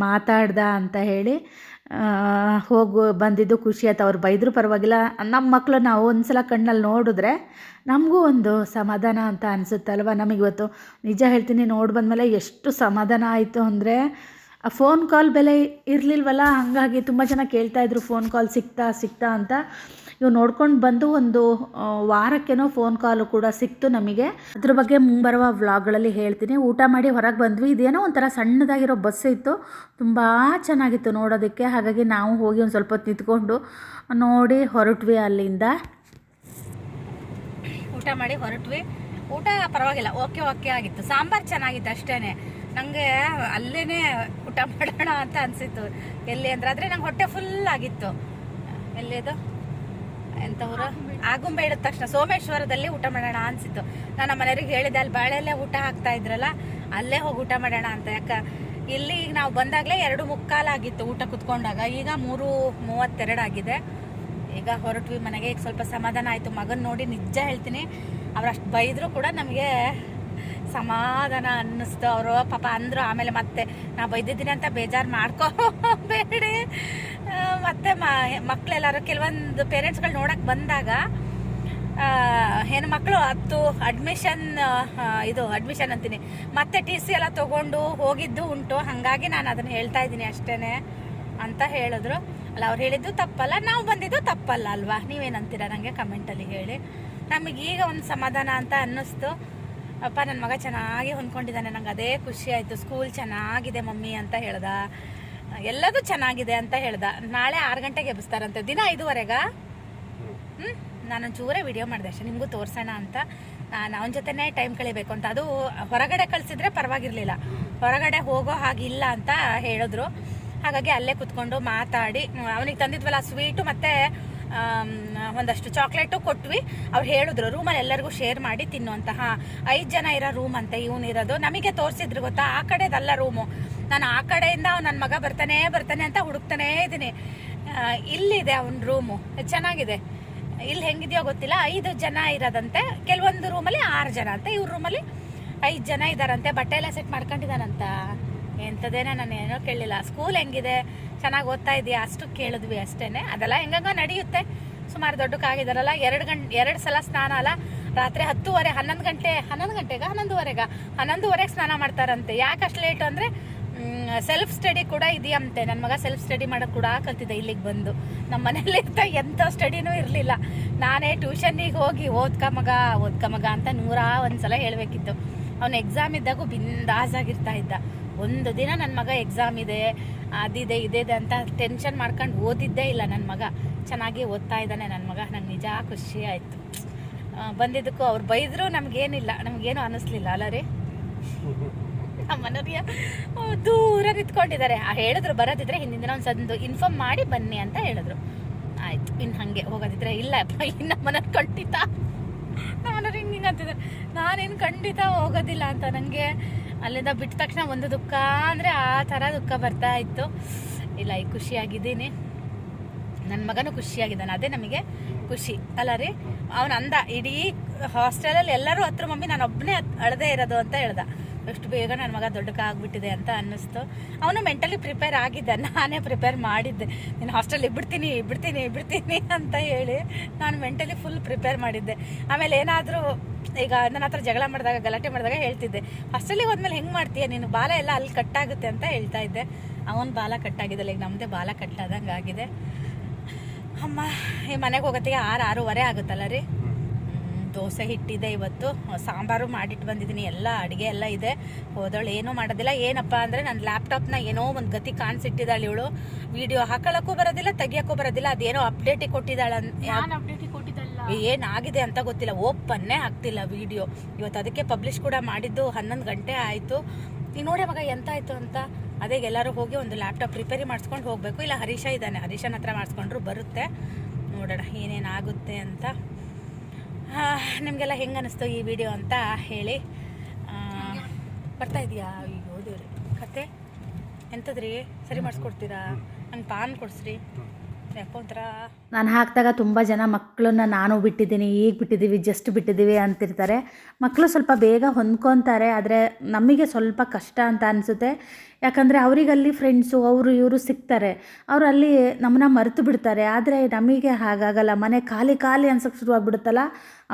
ಮಾತಾಡ್ದ ಅಂತ ಹೇಳಿ. ಹೋಗು, ಬಂದಿದ್ದು ಖುಷಿ ಆಯ್ತು. ಅವ್ರು ಬೈದರೂ ಪರವಾಗಿಲ್ಲ. ನಮ್ಮ ಮಕ್ಕಳು ನಾವು ಒಂದು ಸಲ ಕಣ್ಣಲ್ಲಿ ನೋಡಿದ್ರೆ ನಮಗೂ ಒಂದು ಸಮಾಧಾನ ಅಂತ ಅನಿಸುತ್ತಲ್ವ? ನಮಗಿವತ್ತು ನಿಜ ಹೇಳ್ತೀನಿ, ನೋಡಿ ಬಂದಮೇಲೆ ಎಷ್ಟು ಸಮಾಧಾನ ಆಯಿತು ಅಂದರೆ ಫೋನ್ ಕಾಲ್ ಬೆಲೆ ಇರಲಿಲ್ವಲ್ಲ? ಹಾಗಾಗಿ ತುಂಬ ಜನ ಕೇಳ್ತಾಯಿದ್ರು ಫೋನ್ ಕಾಲ್ ಸಿಗ್ತಾ ಸಿಗ್ತಾ ಅಂತ. ಇವು ನೋಡ್ಕೊಂಡು ಬಂದು ಒಂದು ವಾರಕ್ಕೇನೋ ಫೋನ್ ಕಾಲು ಕೂಡ ಸಿಕ್ತು ನಮಗೆ. ಅದ್ರ ಬಗ್ಗೆ ಮುಂಬರುವ ವ್ಲಾಗ್ಗಳಲ್ಲಿ ಹೇಳ್ತೀನಿ. ಊಟ ಮಾಡಿ ಹೊರಗೆ ಬಂದ್ವಿ. ಇದೇನೋ ಒಂಥರ ಸಣ್ಣದಾಗಿರೋ ಬಸ್ ಇತ್ತು. ತುಂಬ ಚೆನ್ನಾಗಿತ್ತು ನೋಡೋದಕ್ಕೆ. ಹಾಗಾಗಿ ನಾವು ಹೋಗಿ ಒಂದು ಸ್ವಲ್ಪ ಹೊತ್ತು ನಿಂತ್ಕೊಂಡು ನೋಡಿ ಹೊರಟ್ವಿ ಅಲ್ಲಿಂದ. ಊಟ ಮಾಡಿ ಹೊರಟ್ವಿ. ಊಟ ಪರವಾಗಿಲ್ಲ. ಓಕೆ ಓಕೆ ಆಗಿತ್ತು. ಸಾಂಬಾರ್ ಚೆನ್ನಾಗಿತ್ತು ಅಷ್ಟೇ ನಂಗೆ ಅಲ್ಲೇ ಊಟ ಮಾಡೋಣ ಅಂತ ಅನ್ಸಿತ್ತು. ಎಲ್ಲಿ ಅಂದ್ರೆ ಆದರೆ ನಂಗೆ ಹೊಟ್ಟೆ ಫುಲ್ ಆಗಿತ್ತು. ಎಲ್ಲಿದು ಎಂತ ಊರು ಆಗುಂಬೆ ತಕ್ಷಣ ಸೋಮೇಶ್ವರದಲ್ಲಿ ಊಟ ಮಾಡೋಣ ಅನ್ಸಿತ್ತು. ನಾನು ಮನೆಯವ್ರಿಗೆ ಹೇಳಿದೆ, ಅಲ್ಲಿ ಬಾಳೆಲ್ಲೇ ಊಟ ಹಾಕ್ತಾ ಇದ್ರಲ್ಲ, ಅಲ್ಲೇ ಹೋಗಿ ಊಟ ಮಾಡೋಣ ಅಂತ. ಯಾಕೆ, ಇಲ್ಲಿ ಈಗ ನಾವು ಬಂದಾಗಲೇ ಎರಡು ಮುಕ್ಕಾಲಾಗಿತ್ತು ಊಟ ಕುತ್ಕೊಂಡಾಗ. ಈಗ ಮೂರು ಮೂವತ್ತೆರಡು ಆಗಿದೆ. ಈಗ ಹೊರಟ್ವಿ ಮನೆಗೆ, ಈಗ ಸ್ವಲ್ಪ ಸಮಾಧಾನ ಆಯಿತು. ಮಗನ ನೋಡಿ ನಿಜ ಹೇಳ್ತೀನಿ, ಅವ್ರು ಅಷ್ಟು ಬೈದರೂ ಕೂಡ ನಮಗೆ ಸಮಾಧಾನ ಅನ್ನಿಸ್ತು. ಅವರು, ಪಾಪ ಅಂದರು, ಆಮೇಲೆ ಮತ್ತೆ, ನಾ ಬೈದಿದ್ದೀನಿ ಅಂತ ಬೇಜಾರು ಮಾಡ್ಕೋಬೇಡಿ [laughs] ಮತ್ತು ಮಕ್ಕಳೆಲ್ಲರೂ ಕೆಲವೊಂದು ಪೇರೆಂಟ್ಸ್ಗಳು ನೋಡಕ್ಕೆ ಬಂದಾಗ ಹೆಣ್ಮಕ್ಳು ಹತ್ತು ಅಡ್ಮಿಷನ್ ಇದು, ಅಡ್ಮಿಷನ್ ಅಂತೀನಿ. ಮತ್ತೆ ಟಿ ಸಿ ಎಲ್ಲ ತಗೊಂಡು ಹೋಗಿದ್ದು ಉಂಟು. ಹಾಗಾಗಿ ನಾನು ಅದನ್ನು ಹೇಳ್ತಾ ಇದ್ದೀನಿ ಅಷ್ಟೇ ಅಂತ ಹೇಳಿದ್ರು. ಅಲ್ಲ, ಅವ್ರು ಹೇಳಿದ್ದು ತಪ್ಪಲ್ಲ, ನಾವು ಬಂದಿದ್ದು ತಪ್ಪಲ್ಲ ಅಲ್ವಾ? ನೀವೇನಂತೀರಾ ನನಗೆ ಕಮೆಂಟಲ್ಲಿ ಹೇಳಿ. ನಮಗೀಗ ಒಂದು ಸಮಾಧಾನ ಅಂತ ಅನ್ನಿಸ್ತು. ಅಪ್ಪ ನನ್ನ ಮಗ ಚೆನ್ನಾಗಿ ಹೊಂದ್ಕೊಂಡಿದ್ದಾನೆ. ನಂಗೆ ಅದೇ ಖುಷಿ ಆಯಿತು. ಸ್ಕೂಲ್ ಚೆನ್ನಾಗಿದೆ ಮಮ್ಮಿ ಅಂತ ಹೇಳ್ದ. ಎಲ್ಲದೂ ಚೆನ್ನಾಗಿದೆ ಅಂತ ಹೇಳ್ದ. ನಾಳೆ ಆರು ಗಂಟೆಗೆ ಎಬ್ಬಿಸ್ತಾರಂತೆ. ದಿನ ಐದುವರೆಗ? ಹ್ಮ್. ನಾನು ಚೂರೇ ವಿಡಿಯೋ ಮಾಡಿದೆ. ಅಷ್ಟೇ ನಿಮಗೂ ತೋರಿಸೋಣ ಅಂತ. ನಾನು ಅವನ ಜೊತೆನೇ ಟೈಮ್ ಕಳಿಬೇಕು ಅಂತ. ಅದು ಹೊರಗಡೆ ಕಳಿಸಿದ್ರೆ ಪರವಾಗಿರಲಿಲ್ಲ. ಹೊರಗಡೆ ಹೋಗೋ ಹಾಗಿಲ್ಲ ಅಂತ ಹೇಳಿದ್ರು. ಹಾಗಾಗಿ ಅಲ್ಲೇ ಕುತ್ಕೊಂಡು ಮಾತಾಡಿ. ಅವನಿಗೆ ತಂದಿದ್ವಲ್ಲ ಸ್ವೀಟು ಮತ್ತೆ ಒಂದಷ್ಟು ಚಾಕ್ಲೇಟು ಕೊಟ್ವಿ. ಅವ್ರು ಹೇಳಿದ್ರು, ರೂಮಲ್ಲಿ ಎಲ್ಲರಿಗೂ ಶೇರ್ ಮಾಡಿ ತಿನ್ನುವಂತಹ ಐದು ಜನ ಇರೋ ರೂಮ್ ಅಂತ ಇವನು ಇರೋದು. ನಮಗೆ ತೋರಿಸಿದ್ರು ಗೊತ್ತಾ? ಆ ಕಡೆದಲ್ಲ ರೂಮು. ನಾನು ಆ ಕಡೆಯಿಂದ ನನ್ನ ಮಗ ಬರ್ತಾನೆ ಬರ್ತಾನೆ ಅಂತ ಹುಡುಕ್ತಾನೇ ಇದ್ದೀನಿ. ಇಲ್ಲಿದೆ ಅವನ ರೂಮು. ಚೆನ್ನಾಗಿದೆ. ಇಲ್ಲಿ ಹೆಂಗಿದೆಯೋ ಗೊತ್ತಿಲ್ಲ. ಐದು ಜನ ಇರೋದಂತೆ. ಕೆಲವೊಂದು ರೂಮಲ್ಲಿ ಆರು ಜನ ಅಂತ. ಇವ್ರ ರೂಮಲ್ಲಿ ಐದು ಜನ ಇದ್ದಾರಂತೆ ಬಟ್ಟೆ ಎಲ್ಲ ಸೆಟ್ ಮಾಡ್ಕೊಂಡಿದ್ದಾನಂತ. ಎಂಥದ್ದೇನೋ ನಾನು ಏನೋ ಕೇಳಲಿಲ್ಲ ಸ್ಕೂಲ್ ಹೆಂಗಿದೆ? ಚೆನ್ನಾಗಿ ಓದ್ತಾ ಇದೆಯಾ? ಅಷ್ಟು ಕೇಳಿದ್ವಿ ಅಷ್ಟೇ ಅದೆಲ್ಲ ಹೆಂಗಂಗ ನಡೆಯುತ್ತೆ. ಸುಮಾರು ದೊಡ್ಡಕ್ಕಾಗಿದ್ದಾರಲ್ಲ ಎರಡು ಗಂಟೆ ಎರಡು ಸಲ ಸ್ನಾನ ಅಲ್ಲ. ರಾತ್ರಿ ಹತ್ತುವರೆ, ಹನ್ನೊಂದು ಗಂಟೆ, ಹನ್ನೊಂದು ಗಂಟೆಗ, ಹನ್ನೊಂದುವರೆಗ? ಹನ್ನೊಂದುವರೆಗೆ ಸ್ನಾನ ಮಾಡ್ತಾರಂತೆ. ಯಾಕೆ ಅಷ್ಟು ಲೇಟು ಅಂದರೆ ಸೆಲ್ಫ್ ಸ್ಟಡಿ ಕೂಡ ಇದೆಯಂತೆ. ನನ್ನ ಮಗ ಸೆಲ್ಫ್ ಸ್ಟಡಿ ಮಾಡೋದು ಕೂಡ ಕಲ್ತಿದ್ದೆ ಇಲ್ಲಿಗೆ ಬಂದು. ನಮ್ಮ ಮನೇಲಿ ಇದ್ದ ಎಂಥ ಸ್ಟಡಿನೂ ಇರಲಿಲ್ಲ. ನಾನೇ ಟ್ಯೂಷನ್ನಿಗೆ ಹೋಗಿ, ಓದ್ಕ ಮಗ ಓದ್ಕ ಮಗ ಅಂತ ನೂರ ಒಂದು ಸಲ ಹೇಳಬೇಕಿತ್ತು. ಅವ್ನು ಎಕ್ಸಾಮ್ ಇದ್ದಾಗೂ ಬಿಂದಾಸ್ ಆಗಿರ್ತಾ ಇದ್ದ. ಒಂದು ದಿನ ನನ್ನ ಮಗ ಎಕ್ಸಾಮ್ ಇದೆ ಅದಿದೆ ಇದೆ ಅಂತ ಟೆನ್ಷನ್ ಮಾಡ್ಕೊಂಡು ಓದಿದ್ದೇ ಇಲ್ಲ ನನ್ನ ಮಗ. ಚೆನ್ನಾಗಿ ಓದ್ತಾ ಇದ್ದಾನೆ ನನ್ನ ಮಗ. ನಂಗೆ ನಿಜ ಖುಷಿ ಆಯಿತು. ಬಂದಿದ್ದಕ್ಕೂ ಅವ್ರು ಬೈದರೂ, ನಮಗೇನಿಲ್ಲ. ನಮಗೇನು ಅನ್ನಿಸ್ಲಿಲ್ಲ ಅಲ್ಲ ರೀ? ಮನೋರಿಯ ದೂರ ನಿಂತ್ಕೊಂಡಿದ್ದಾರೆ. ಹೇಳಿದ್ರು, ಬರೋದಿದ್ರೆ ಹಿಂದಿನ ದಿನ ಒಂದು ಇನ್ಫಾರ್ಮ್ ಮಾಡಿ ಬನ್ನಿ ಅಂತ ಹೇಳಿದ್ರು. ಆಯ್ತು ಇನ್ನು ಹಾಗೆ ಹೋಗೋದಿದ್ರೆ ಇಲ್ಲ ಇನ್ನು ಮನೆಯವ್ರು ಖಂಡಿತ. ನಮ್ಮ ಮನೆಯವ್ರು ಹಿಂಗೆ ಹಿಂಗೆ ಅಂತಿದ್ದಾರೆ. ನಾನೇನು ಖಂಡಿತ ಹೋಗೋದಿಲ್ಲ ಅಂತ ನನಗೆ ಅಲ್ಲಿಂದ ಬಿಟ್ಟ ತಕ್ಷಣ ಒಂದು ದುಃಖ ಅಂದರೆ ಆ ಥರ ದುಃಖ ಬರ್ತಾ ಇತ್ತು. ಇಲ್ಲ ಈಗ ಖುಷಿಯಾಗಿದ್ದೀನಿ. ನನ್ನ ಮಗನೂ ಖುಷಿಯಾಗಿದ್ದಾನೆ, ಅದೇ ನಮಗೆ ಖುಷಿ. ಅಲ್ಲ ರೀ, ಅವನು ಅಂದ, ಇಡೀ ಹಾಸ್ಟೆಲಲ್ಲಿ ಎಲ್ಲರೂ ಹತ್ರ ಮಮ್ಮಿ ನಾನು ಒಬ್ಬನೇ ಅಳದೇ ಇರೋದು ಅಂತ ಹೇಳ್ದ. ಎಷ್ಟು ಬೇಗ ನನ್ನ ಮಗ ದೊಡ್ಡಕ ಆಗ್ಬಿಟ್ಟಿದೆ ಅಂತ ಅನ್ನಿಸ್ತು. ಅವನು ಮೆಂಟಲಿ ಪ್ರಿಪೇರ್ ಆಗಿದ್ದ. ನಾನೇ ಪ್ರಿಪೇರ್ ಮಾಡಿದ್ದೆ. ನೀನು ಹಾಸ್ಟೆಲ್ ಬಿಡ್ತೀನಿ ಬಿಡ್ತೀನಿ ಬಿಡ್ತೀನಿ ಅಂತ ಹೇಳಿ ನಾನು ಮೆಂಟಲಿ ಫುಲ್ ಪ್ರಿಪೇರ್ ಮಾಡಿದ್ದೆ. ಆಮೇಲೆ ಏನಾದರೂ ಈಗ ನನ್ನ ಹತ್ರ ಜಗಳ ಮಾಡಿದಾಗ, ಗಲಾಟೆ ಮಾಡಿದಾಗ ಹೇಳ್ತಿದ್ದೆ. ಹಾಸ್ಟೆಲಿಗೆ ಹೋದ್ಮೇಲೆ ಹೆಂಗೆ ಮಾಡ್ತೀಯ? ನೀನು ಬಾಲ ಎಲ್ಲ ಅಲ್ಲಿ ಕಟ್ಟಾಗುತ್ತೆ ಅಂತ ಹೇಳ್ತಾ ಇದ್ದೆ. ಅವನ ಬಾಲ ಕಟ್ಟಾಗಿದ್ದಲ್ಲ, ಈಗ ನಮ್ಮದೇ ಬಾಲ ಕಟ್ಟಾದಂಗೆ ಆಗಿದೆ ಅಮ್ಮ, ಈ ಮನೆಗೆ ಹೋಗತ್ತಿಗೆ ಆರು ಆರೂವರೆ ಆಗುತ್ತಲ್ಲ ರೀ? ದೋಸೆ ಹಿಟ್ಟಿದೆ ಇವತ್ತು. ಸಾಂಬಾರು ಮಾಡಿಟ್ಟು ಬಂದಿದ್ದೀನಿ. ಎಲ್ಲ ಅಡುಗೆ ಎಲ್ಲ ಇದೆ. ಹೋದವಳು ಏನೂ ಮಾಡೋದಿಲ್ಲ. ಏನಪ್ಪ ಅಂದರೆ ನನ್ನ ಲ್ಯಾಪ್ಟಾಪ್ನ ಏನೋ ಒಂದು ಗತಿ ಕಾಣಿಸಿಟ್ಟಿದ್ದಾಳೆ ಇವಳು. ವಿಡಿಯೋ ಹಾಕೊಳ್ಳೋಕ್ಕೂ ಬರೋದಿಲ್ಲ ತೆಗಿಯೋಕ್ಕೂ ಬರೋದಿಲ್ಲ. ಅದೇನೋ ಅಪ್ಡೇಟಿಗೆ ಕೊಟ್ಟಿದ್ದಾಳೆ ನಾನು ಅಪ್ಡೇಟ್ ಕೊಟ್ಟಿದ್ದಲ್ಲ. ಏನಾಗಿದೆ ಅಂತ ಗೊತ್ತಿಲ್ಲ. ಓಪನ್ನೇ ಆಗ್ತಿಲ್ಲ ವಿಡಿಯೋ ಇವತ್ತು ಅದಕ್ಕೆ ಪಬ್ಲಿಷ್ ಕೂಡ ಮಾಡಿದ್ದು ಹನ್ನೊಂದು ಗಂಟೆ ಆಯಿತು. ಈಗ ನೋಡಿ ಮಗ ಎಂತ ಆಯಿತು ಅಂತ. ಅದೇ ಎಲ್ಲರೂ ಹೋಗಿ ಒಂದು ಲ್ಯಾಪ್ಟಾಪ್ ರಿಪೇರಿ ಮಾಡಿಸ್ಕೊಂಡು ಹೋಗಬೇಕು. ಇಲ್ಲ ಹರೀಶ ಇದ್ದಾನೆ. ಹರೀಶನ ಹತ್ರ ಮಾಡಿಸ್ಕೊಂಡ್ರು ಬರುತ್ತೆ. ನೋಡೋಣ ಏನೇನಾಗುತ್ತೆ ಅಂತ. ನಿಮಗೆಲ್ಲ ಹೆಂಗೆ ಅನ್ನಿಸ್ತು ಈ ವಿಡಿಯೋ ಅಂತ ಹೇಳಿ. ಬರ್ತಾ ಇದೆಯಾ? ಈಗ ದೇವ್ರಿ ಕತೆ. ಎಂಥದ್ರಿ ಸರಿ ಮಾಡಿಸ್ಕೊಡ್ತೀರಾ? ನಂಗೆ ಪಾನ್ ಕೊಡಿಸ್ರಿ. ನಾನು ಹಾಕಿದಾಗ ತುಂಬ ಜನ ಮಕ್ಕಳನ್ನ ನಾನು ಬಿಟ್ಟಿದ್ದೀನಿ, ಈಗ ಬಿಟ್ಟಿದ್ದೀವಿ ಜಸ್ಟ್ ಬಿಟ್ಟಿದ್ದೀವಿ ಅಂತಿರ್ತಾರೆ. ಮಕ್ಕಳು ಸ್ವಲ್ಪ ಬೇಗ ಹೊಂದ್ಕೊತಾರೆ, ಆದರೆ ನಮಗೆ ಸ್ವಲ್ಪ ಕಷ್ಟ ಅಂತ ಅನಿಸುತ್ತೆ. ಯಾಕಂದರೆ ಅವರಿಗಲ್ಲಿ ಫ್ರೆಂಡ್ಸು ಅವರು ಇವರು ಸಿಗ್ತಾರೆ. ಅವರು ಅಲ್ಲಿ ನಮ್ಮನ್ನ ಮರೆತು ಬಿಡ್ತಾರೆ. ಆದರೆ ನಮಗೆ ಹಾಗಾಗಲ್ಲ. ಮನೆ ಖಾಲಿ ಖಾಲಿ ಅನ್ಸೋಕ್ಕೆ ಶುರುವಾಗ್ಬಿಡುತ್ತಲ್ಲ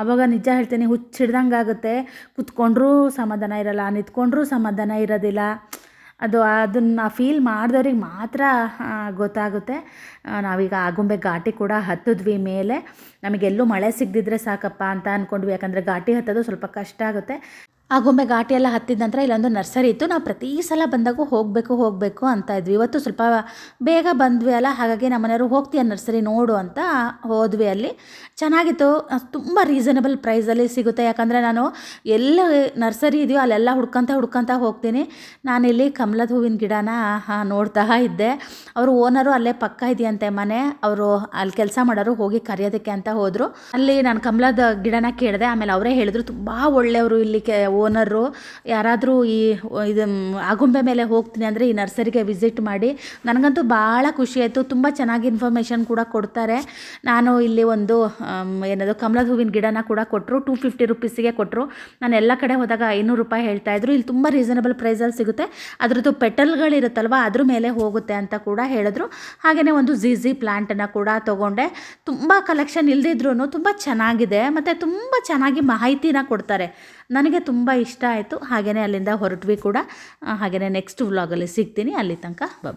ಆವಾಗ ನಿಜ ಹೇಳ್ತೀನಿ ಹುಚ್ಚು ಹಿಡ್ದಂಗೆ ಆಗುತ್ತೆ ಕುತ್ಕೊಂಡ್ರೂ ಸಮಾಧಾನ ಇರಲ್ಲ, ನಿಂತ್ಕೊಂಡ್ರೂ ಸಮಾಧಾನ ಇರೋದಿಲ್ಲ. ಅದು ಅದನ್ನು ಫೀಲ್ ಮಾಡಿದವ್ರಿಗೆ ಮಾತ್ರ ಗೊತ್ತಾಗುತ್ತೆ. ನಾವೀಗ ಆಗುಂಬೆ ಘಾಟಿ ಕೂಡ ಹತ್ತಿದ್ವಿ ಮೇಲೆ. ನಮಗೆಲ್ಲೂ ಮಳೆ ಸಿಗದಿದ್ರೆ ಸಾಕಪ್ಪ ಅಂತ ಅಂದ್ಕೊಂಡ್ವಿ ಯಾಕಂದರೆ ಘಾಟಿ ಹತ್ತೋದು ಸ್ವಲ್ಪ ಕಷ್ಟ ಆಗುತ್ತೆ. ಆಗುಂಬೆ ಘಾಟಿ ಎಲ್ಲ ಹತ್ತಿದ ನಂತರ ಇಲ್ಲೊಂದು ನರ್ಸರಿ ಇತ್ತು. ನಾವು ಪ್ರತಿ ಸಲ ಬಂದಾಗ ಹೋಗಬೇಕು ಹೋಗಬೇಕು ಅಂತ ಇದ್ವಿ. ಇವತ್ತು ಸ್ವಲ್ಪ ಬೇಗ ಬಂದ್ವಿ ಅಲ್ಲ, ಹಾಗಾಗಿ ನಮ್ಮ ಮನೆಯವರು ಹೋಗ್ತೀಯ ನರ್ಸರಿ ನೋಡು ಅಂತ ಹೋದ್ವಿ ಅಲ್ಲಿ. ಚೆನ್ನಾಗಿತ್ತು. ತುಂಬ ರೀಸನಬಲ್ ಪ್ರೈಸಲ್ಲಿ ಸಿಗುತ್ತೆ. ಯಾಕಂದರೆ ನಾನು ಎಲ್ಲ ನರ್ಸರಿ ಇದೆಯೋ ಅಲ್ಲೆಲ್ಲ ಹುಡ್ಕೊಂತ ಹುಡ್ಕೊಂತ ಹೋಗ್ತೀನಿ. ನಾನಿಲ್ಲಿ ಕಮಲದ ಹೂವಿನ ಗಿಡನ ನೋಡ್ತಾ ಇದ್ದೆ. ಅವರು ಓನರು ಅಲ್ಲೇ ಪಕ್ಕ ಇದೆಯಂತೆ ಮನೆ. ಅವರು ಅಲ್ಲಿ ಕೆಲಸ ಮಾಡೋರು ಹೋಗಿ ಕರೆಯೋದಕ್ಕೆ ಅಂತ ಹೋದರು. ಅಲ್ಲಿ ನಾನು ಕಮಲದ ಗಿಡನ ಕೇಳಿದೆ. ಆಮೇಲೆ ಅವರೇ ಹೇಳಿದ್ರು, ತುಂಬ ಒಳ್ಳೆಯವರು ಇಲ್ಲಿ ಕೆ ಓನರು, ಯಾರಾದರೂ ಈ, ಇದು, ಆಗುಂಬೆ ಮೇಲೆ ಹೋಗ್ತೀನಿ ಅಂದರೆ ಈ ನರ್ಸರಿಗೆ ವಿಸಿಟ್ ಮಾಡಿ. ನನಗಂತೂ ಭಾಳ ಖುಷಿ ಆಯಿತು, ತುಂಬ ಚೆನ್ನಾಗಿ ಇನ್ಫಾರ್ಮೇಷನ್ ಕೂಡ ಕೊಡ್ತಾರೆ. ನಾನು ಇಲ್ಲಿ ಒಂದು ಏನದು, ಕಮಲದ ಹೂವಿನ ಗಿಡನ ಕೂಡ ಕೊಟ್ಟರು ಟೂ ಫಿಫ್ಟಿ ರುಪೀಸಿಗೆ ಕೊಟ್ಟರು ನಾನು ಎಲ್ಲ ಕಡೆ ಹೋದಾಗ ಐನೂರು ರೂಪಾಯಿ ಹೇಳ್ತಾ ಇದ್ರು. ಇಲ್ಲಿ ತುಂಬ ರೀಸನಬಲ್ ಪ್ರೈಸಲ್ಲಿ ಸಿಗುತ್ತೆ. ಅದರದ್ದು ಪೆಟಲ್ಗಳಿರುತ್ತಲ್ವ ಅದ್ರ ಮೇಲೆ ಹೋಗುತ್ತೆ ಅಂತ ಕೂಡ ಹೇಳಿದ್ರು. ಹಾಗೆಯೇ ಒಂದು ಝೀಝಿ ಪ್ಲ್ಯಾಂಟನ್ನು ಕೂಡ ತೊಗೊಂಡೆ. ತುಂಬ ಕಲೆಕ್ಷನ್ ಇಲ್ದಿದ್ರೂ ತುಂಬ ಚೆನ್ನಾಗಿದೆ, ಮತ್ತು ತುಂಬ ಚೆನ್ನಾಗಿ ಮಾಹಿತಿನ ಕೊಡ್ತಾರೆ. ನನಗೆ ತುಂಬ ಇಷ್ಟ ಆಯಿತು. ಹಾಗೆಯೇ ಅಲ್ಲಿಂದ ಹೊರಟ್ವಿ ಕೂಡ. ಹಾಗೆಯೇ ನೆಕ್ಸ್ಟ್ ವ್ಲಾಗಲ್ಲಿ ಸಿಗ್ತೀನಿ. ಅಲ್ಲಿ ತನಕ ಬ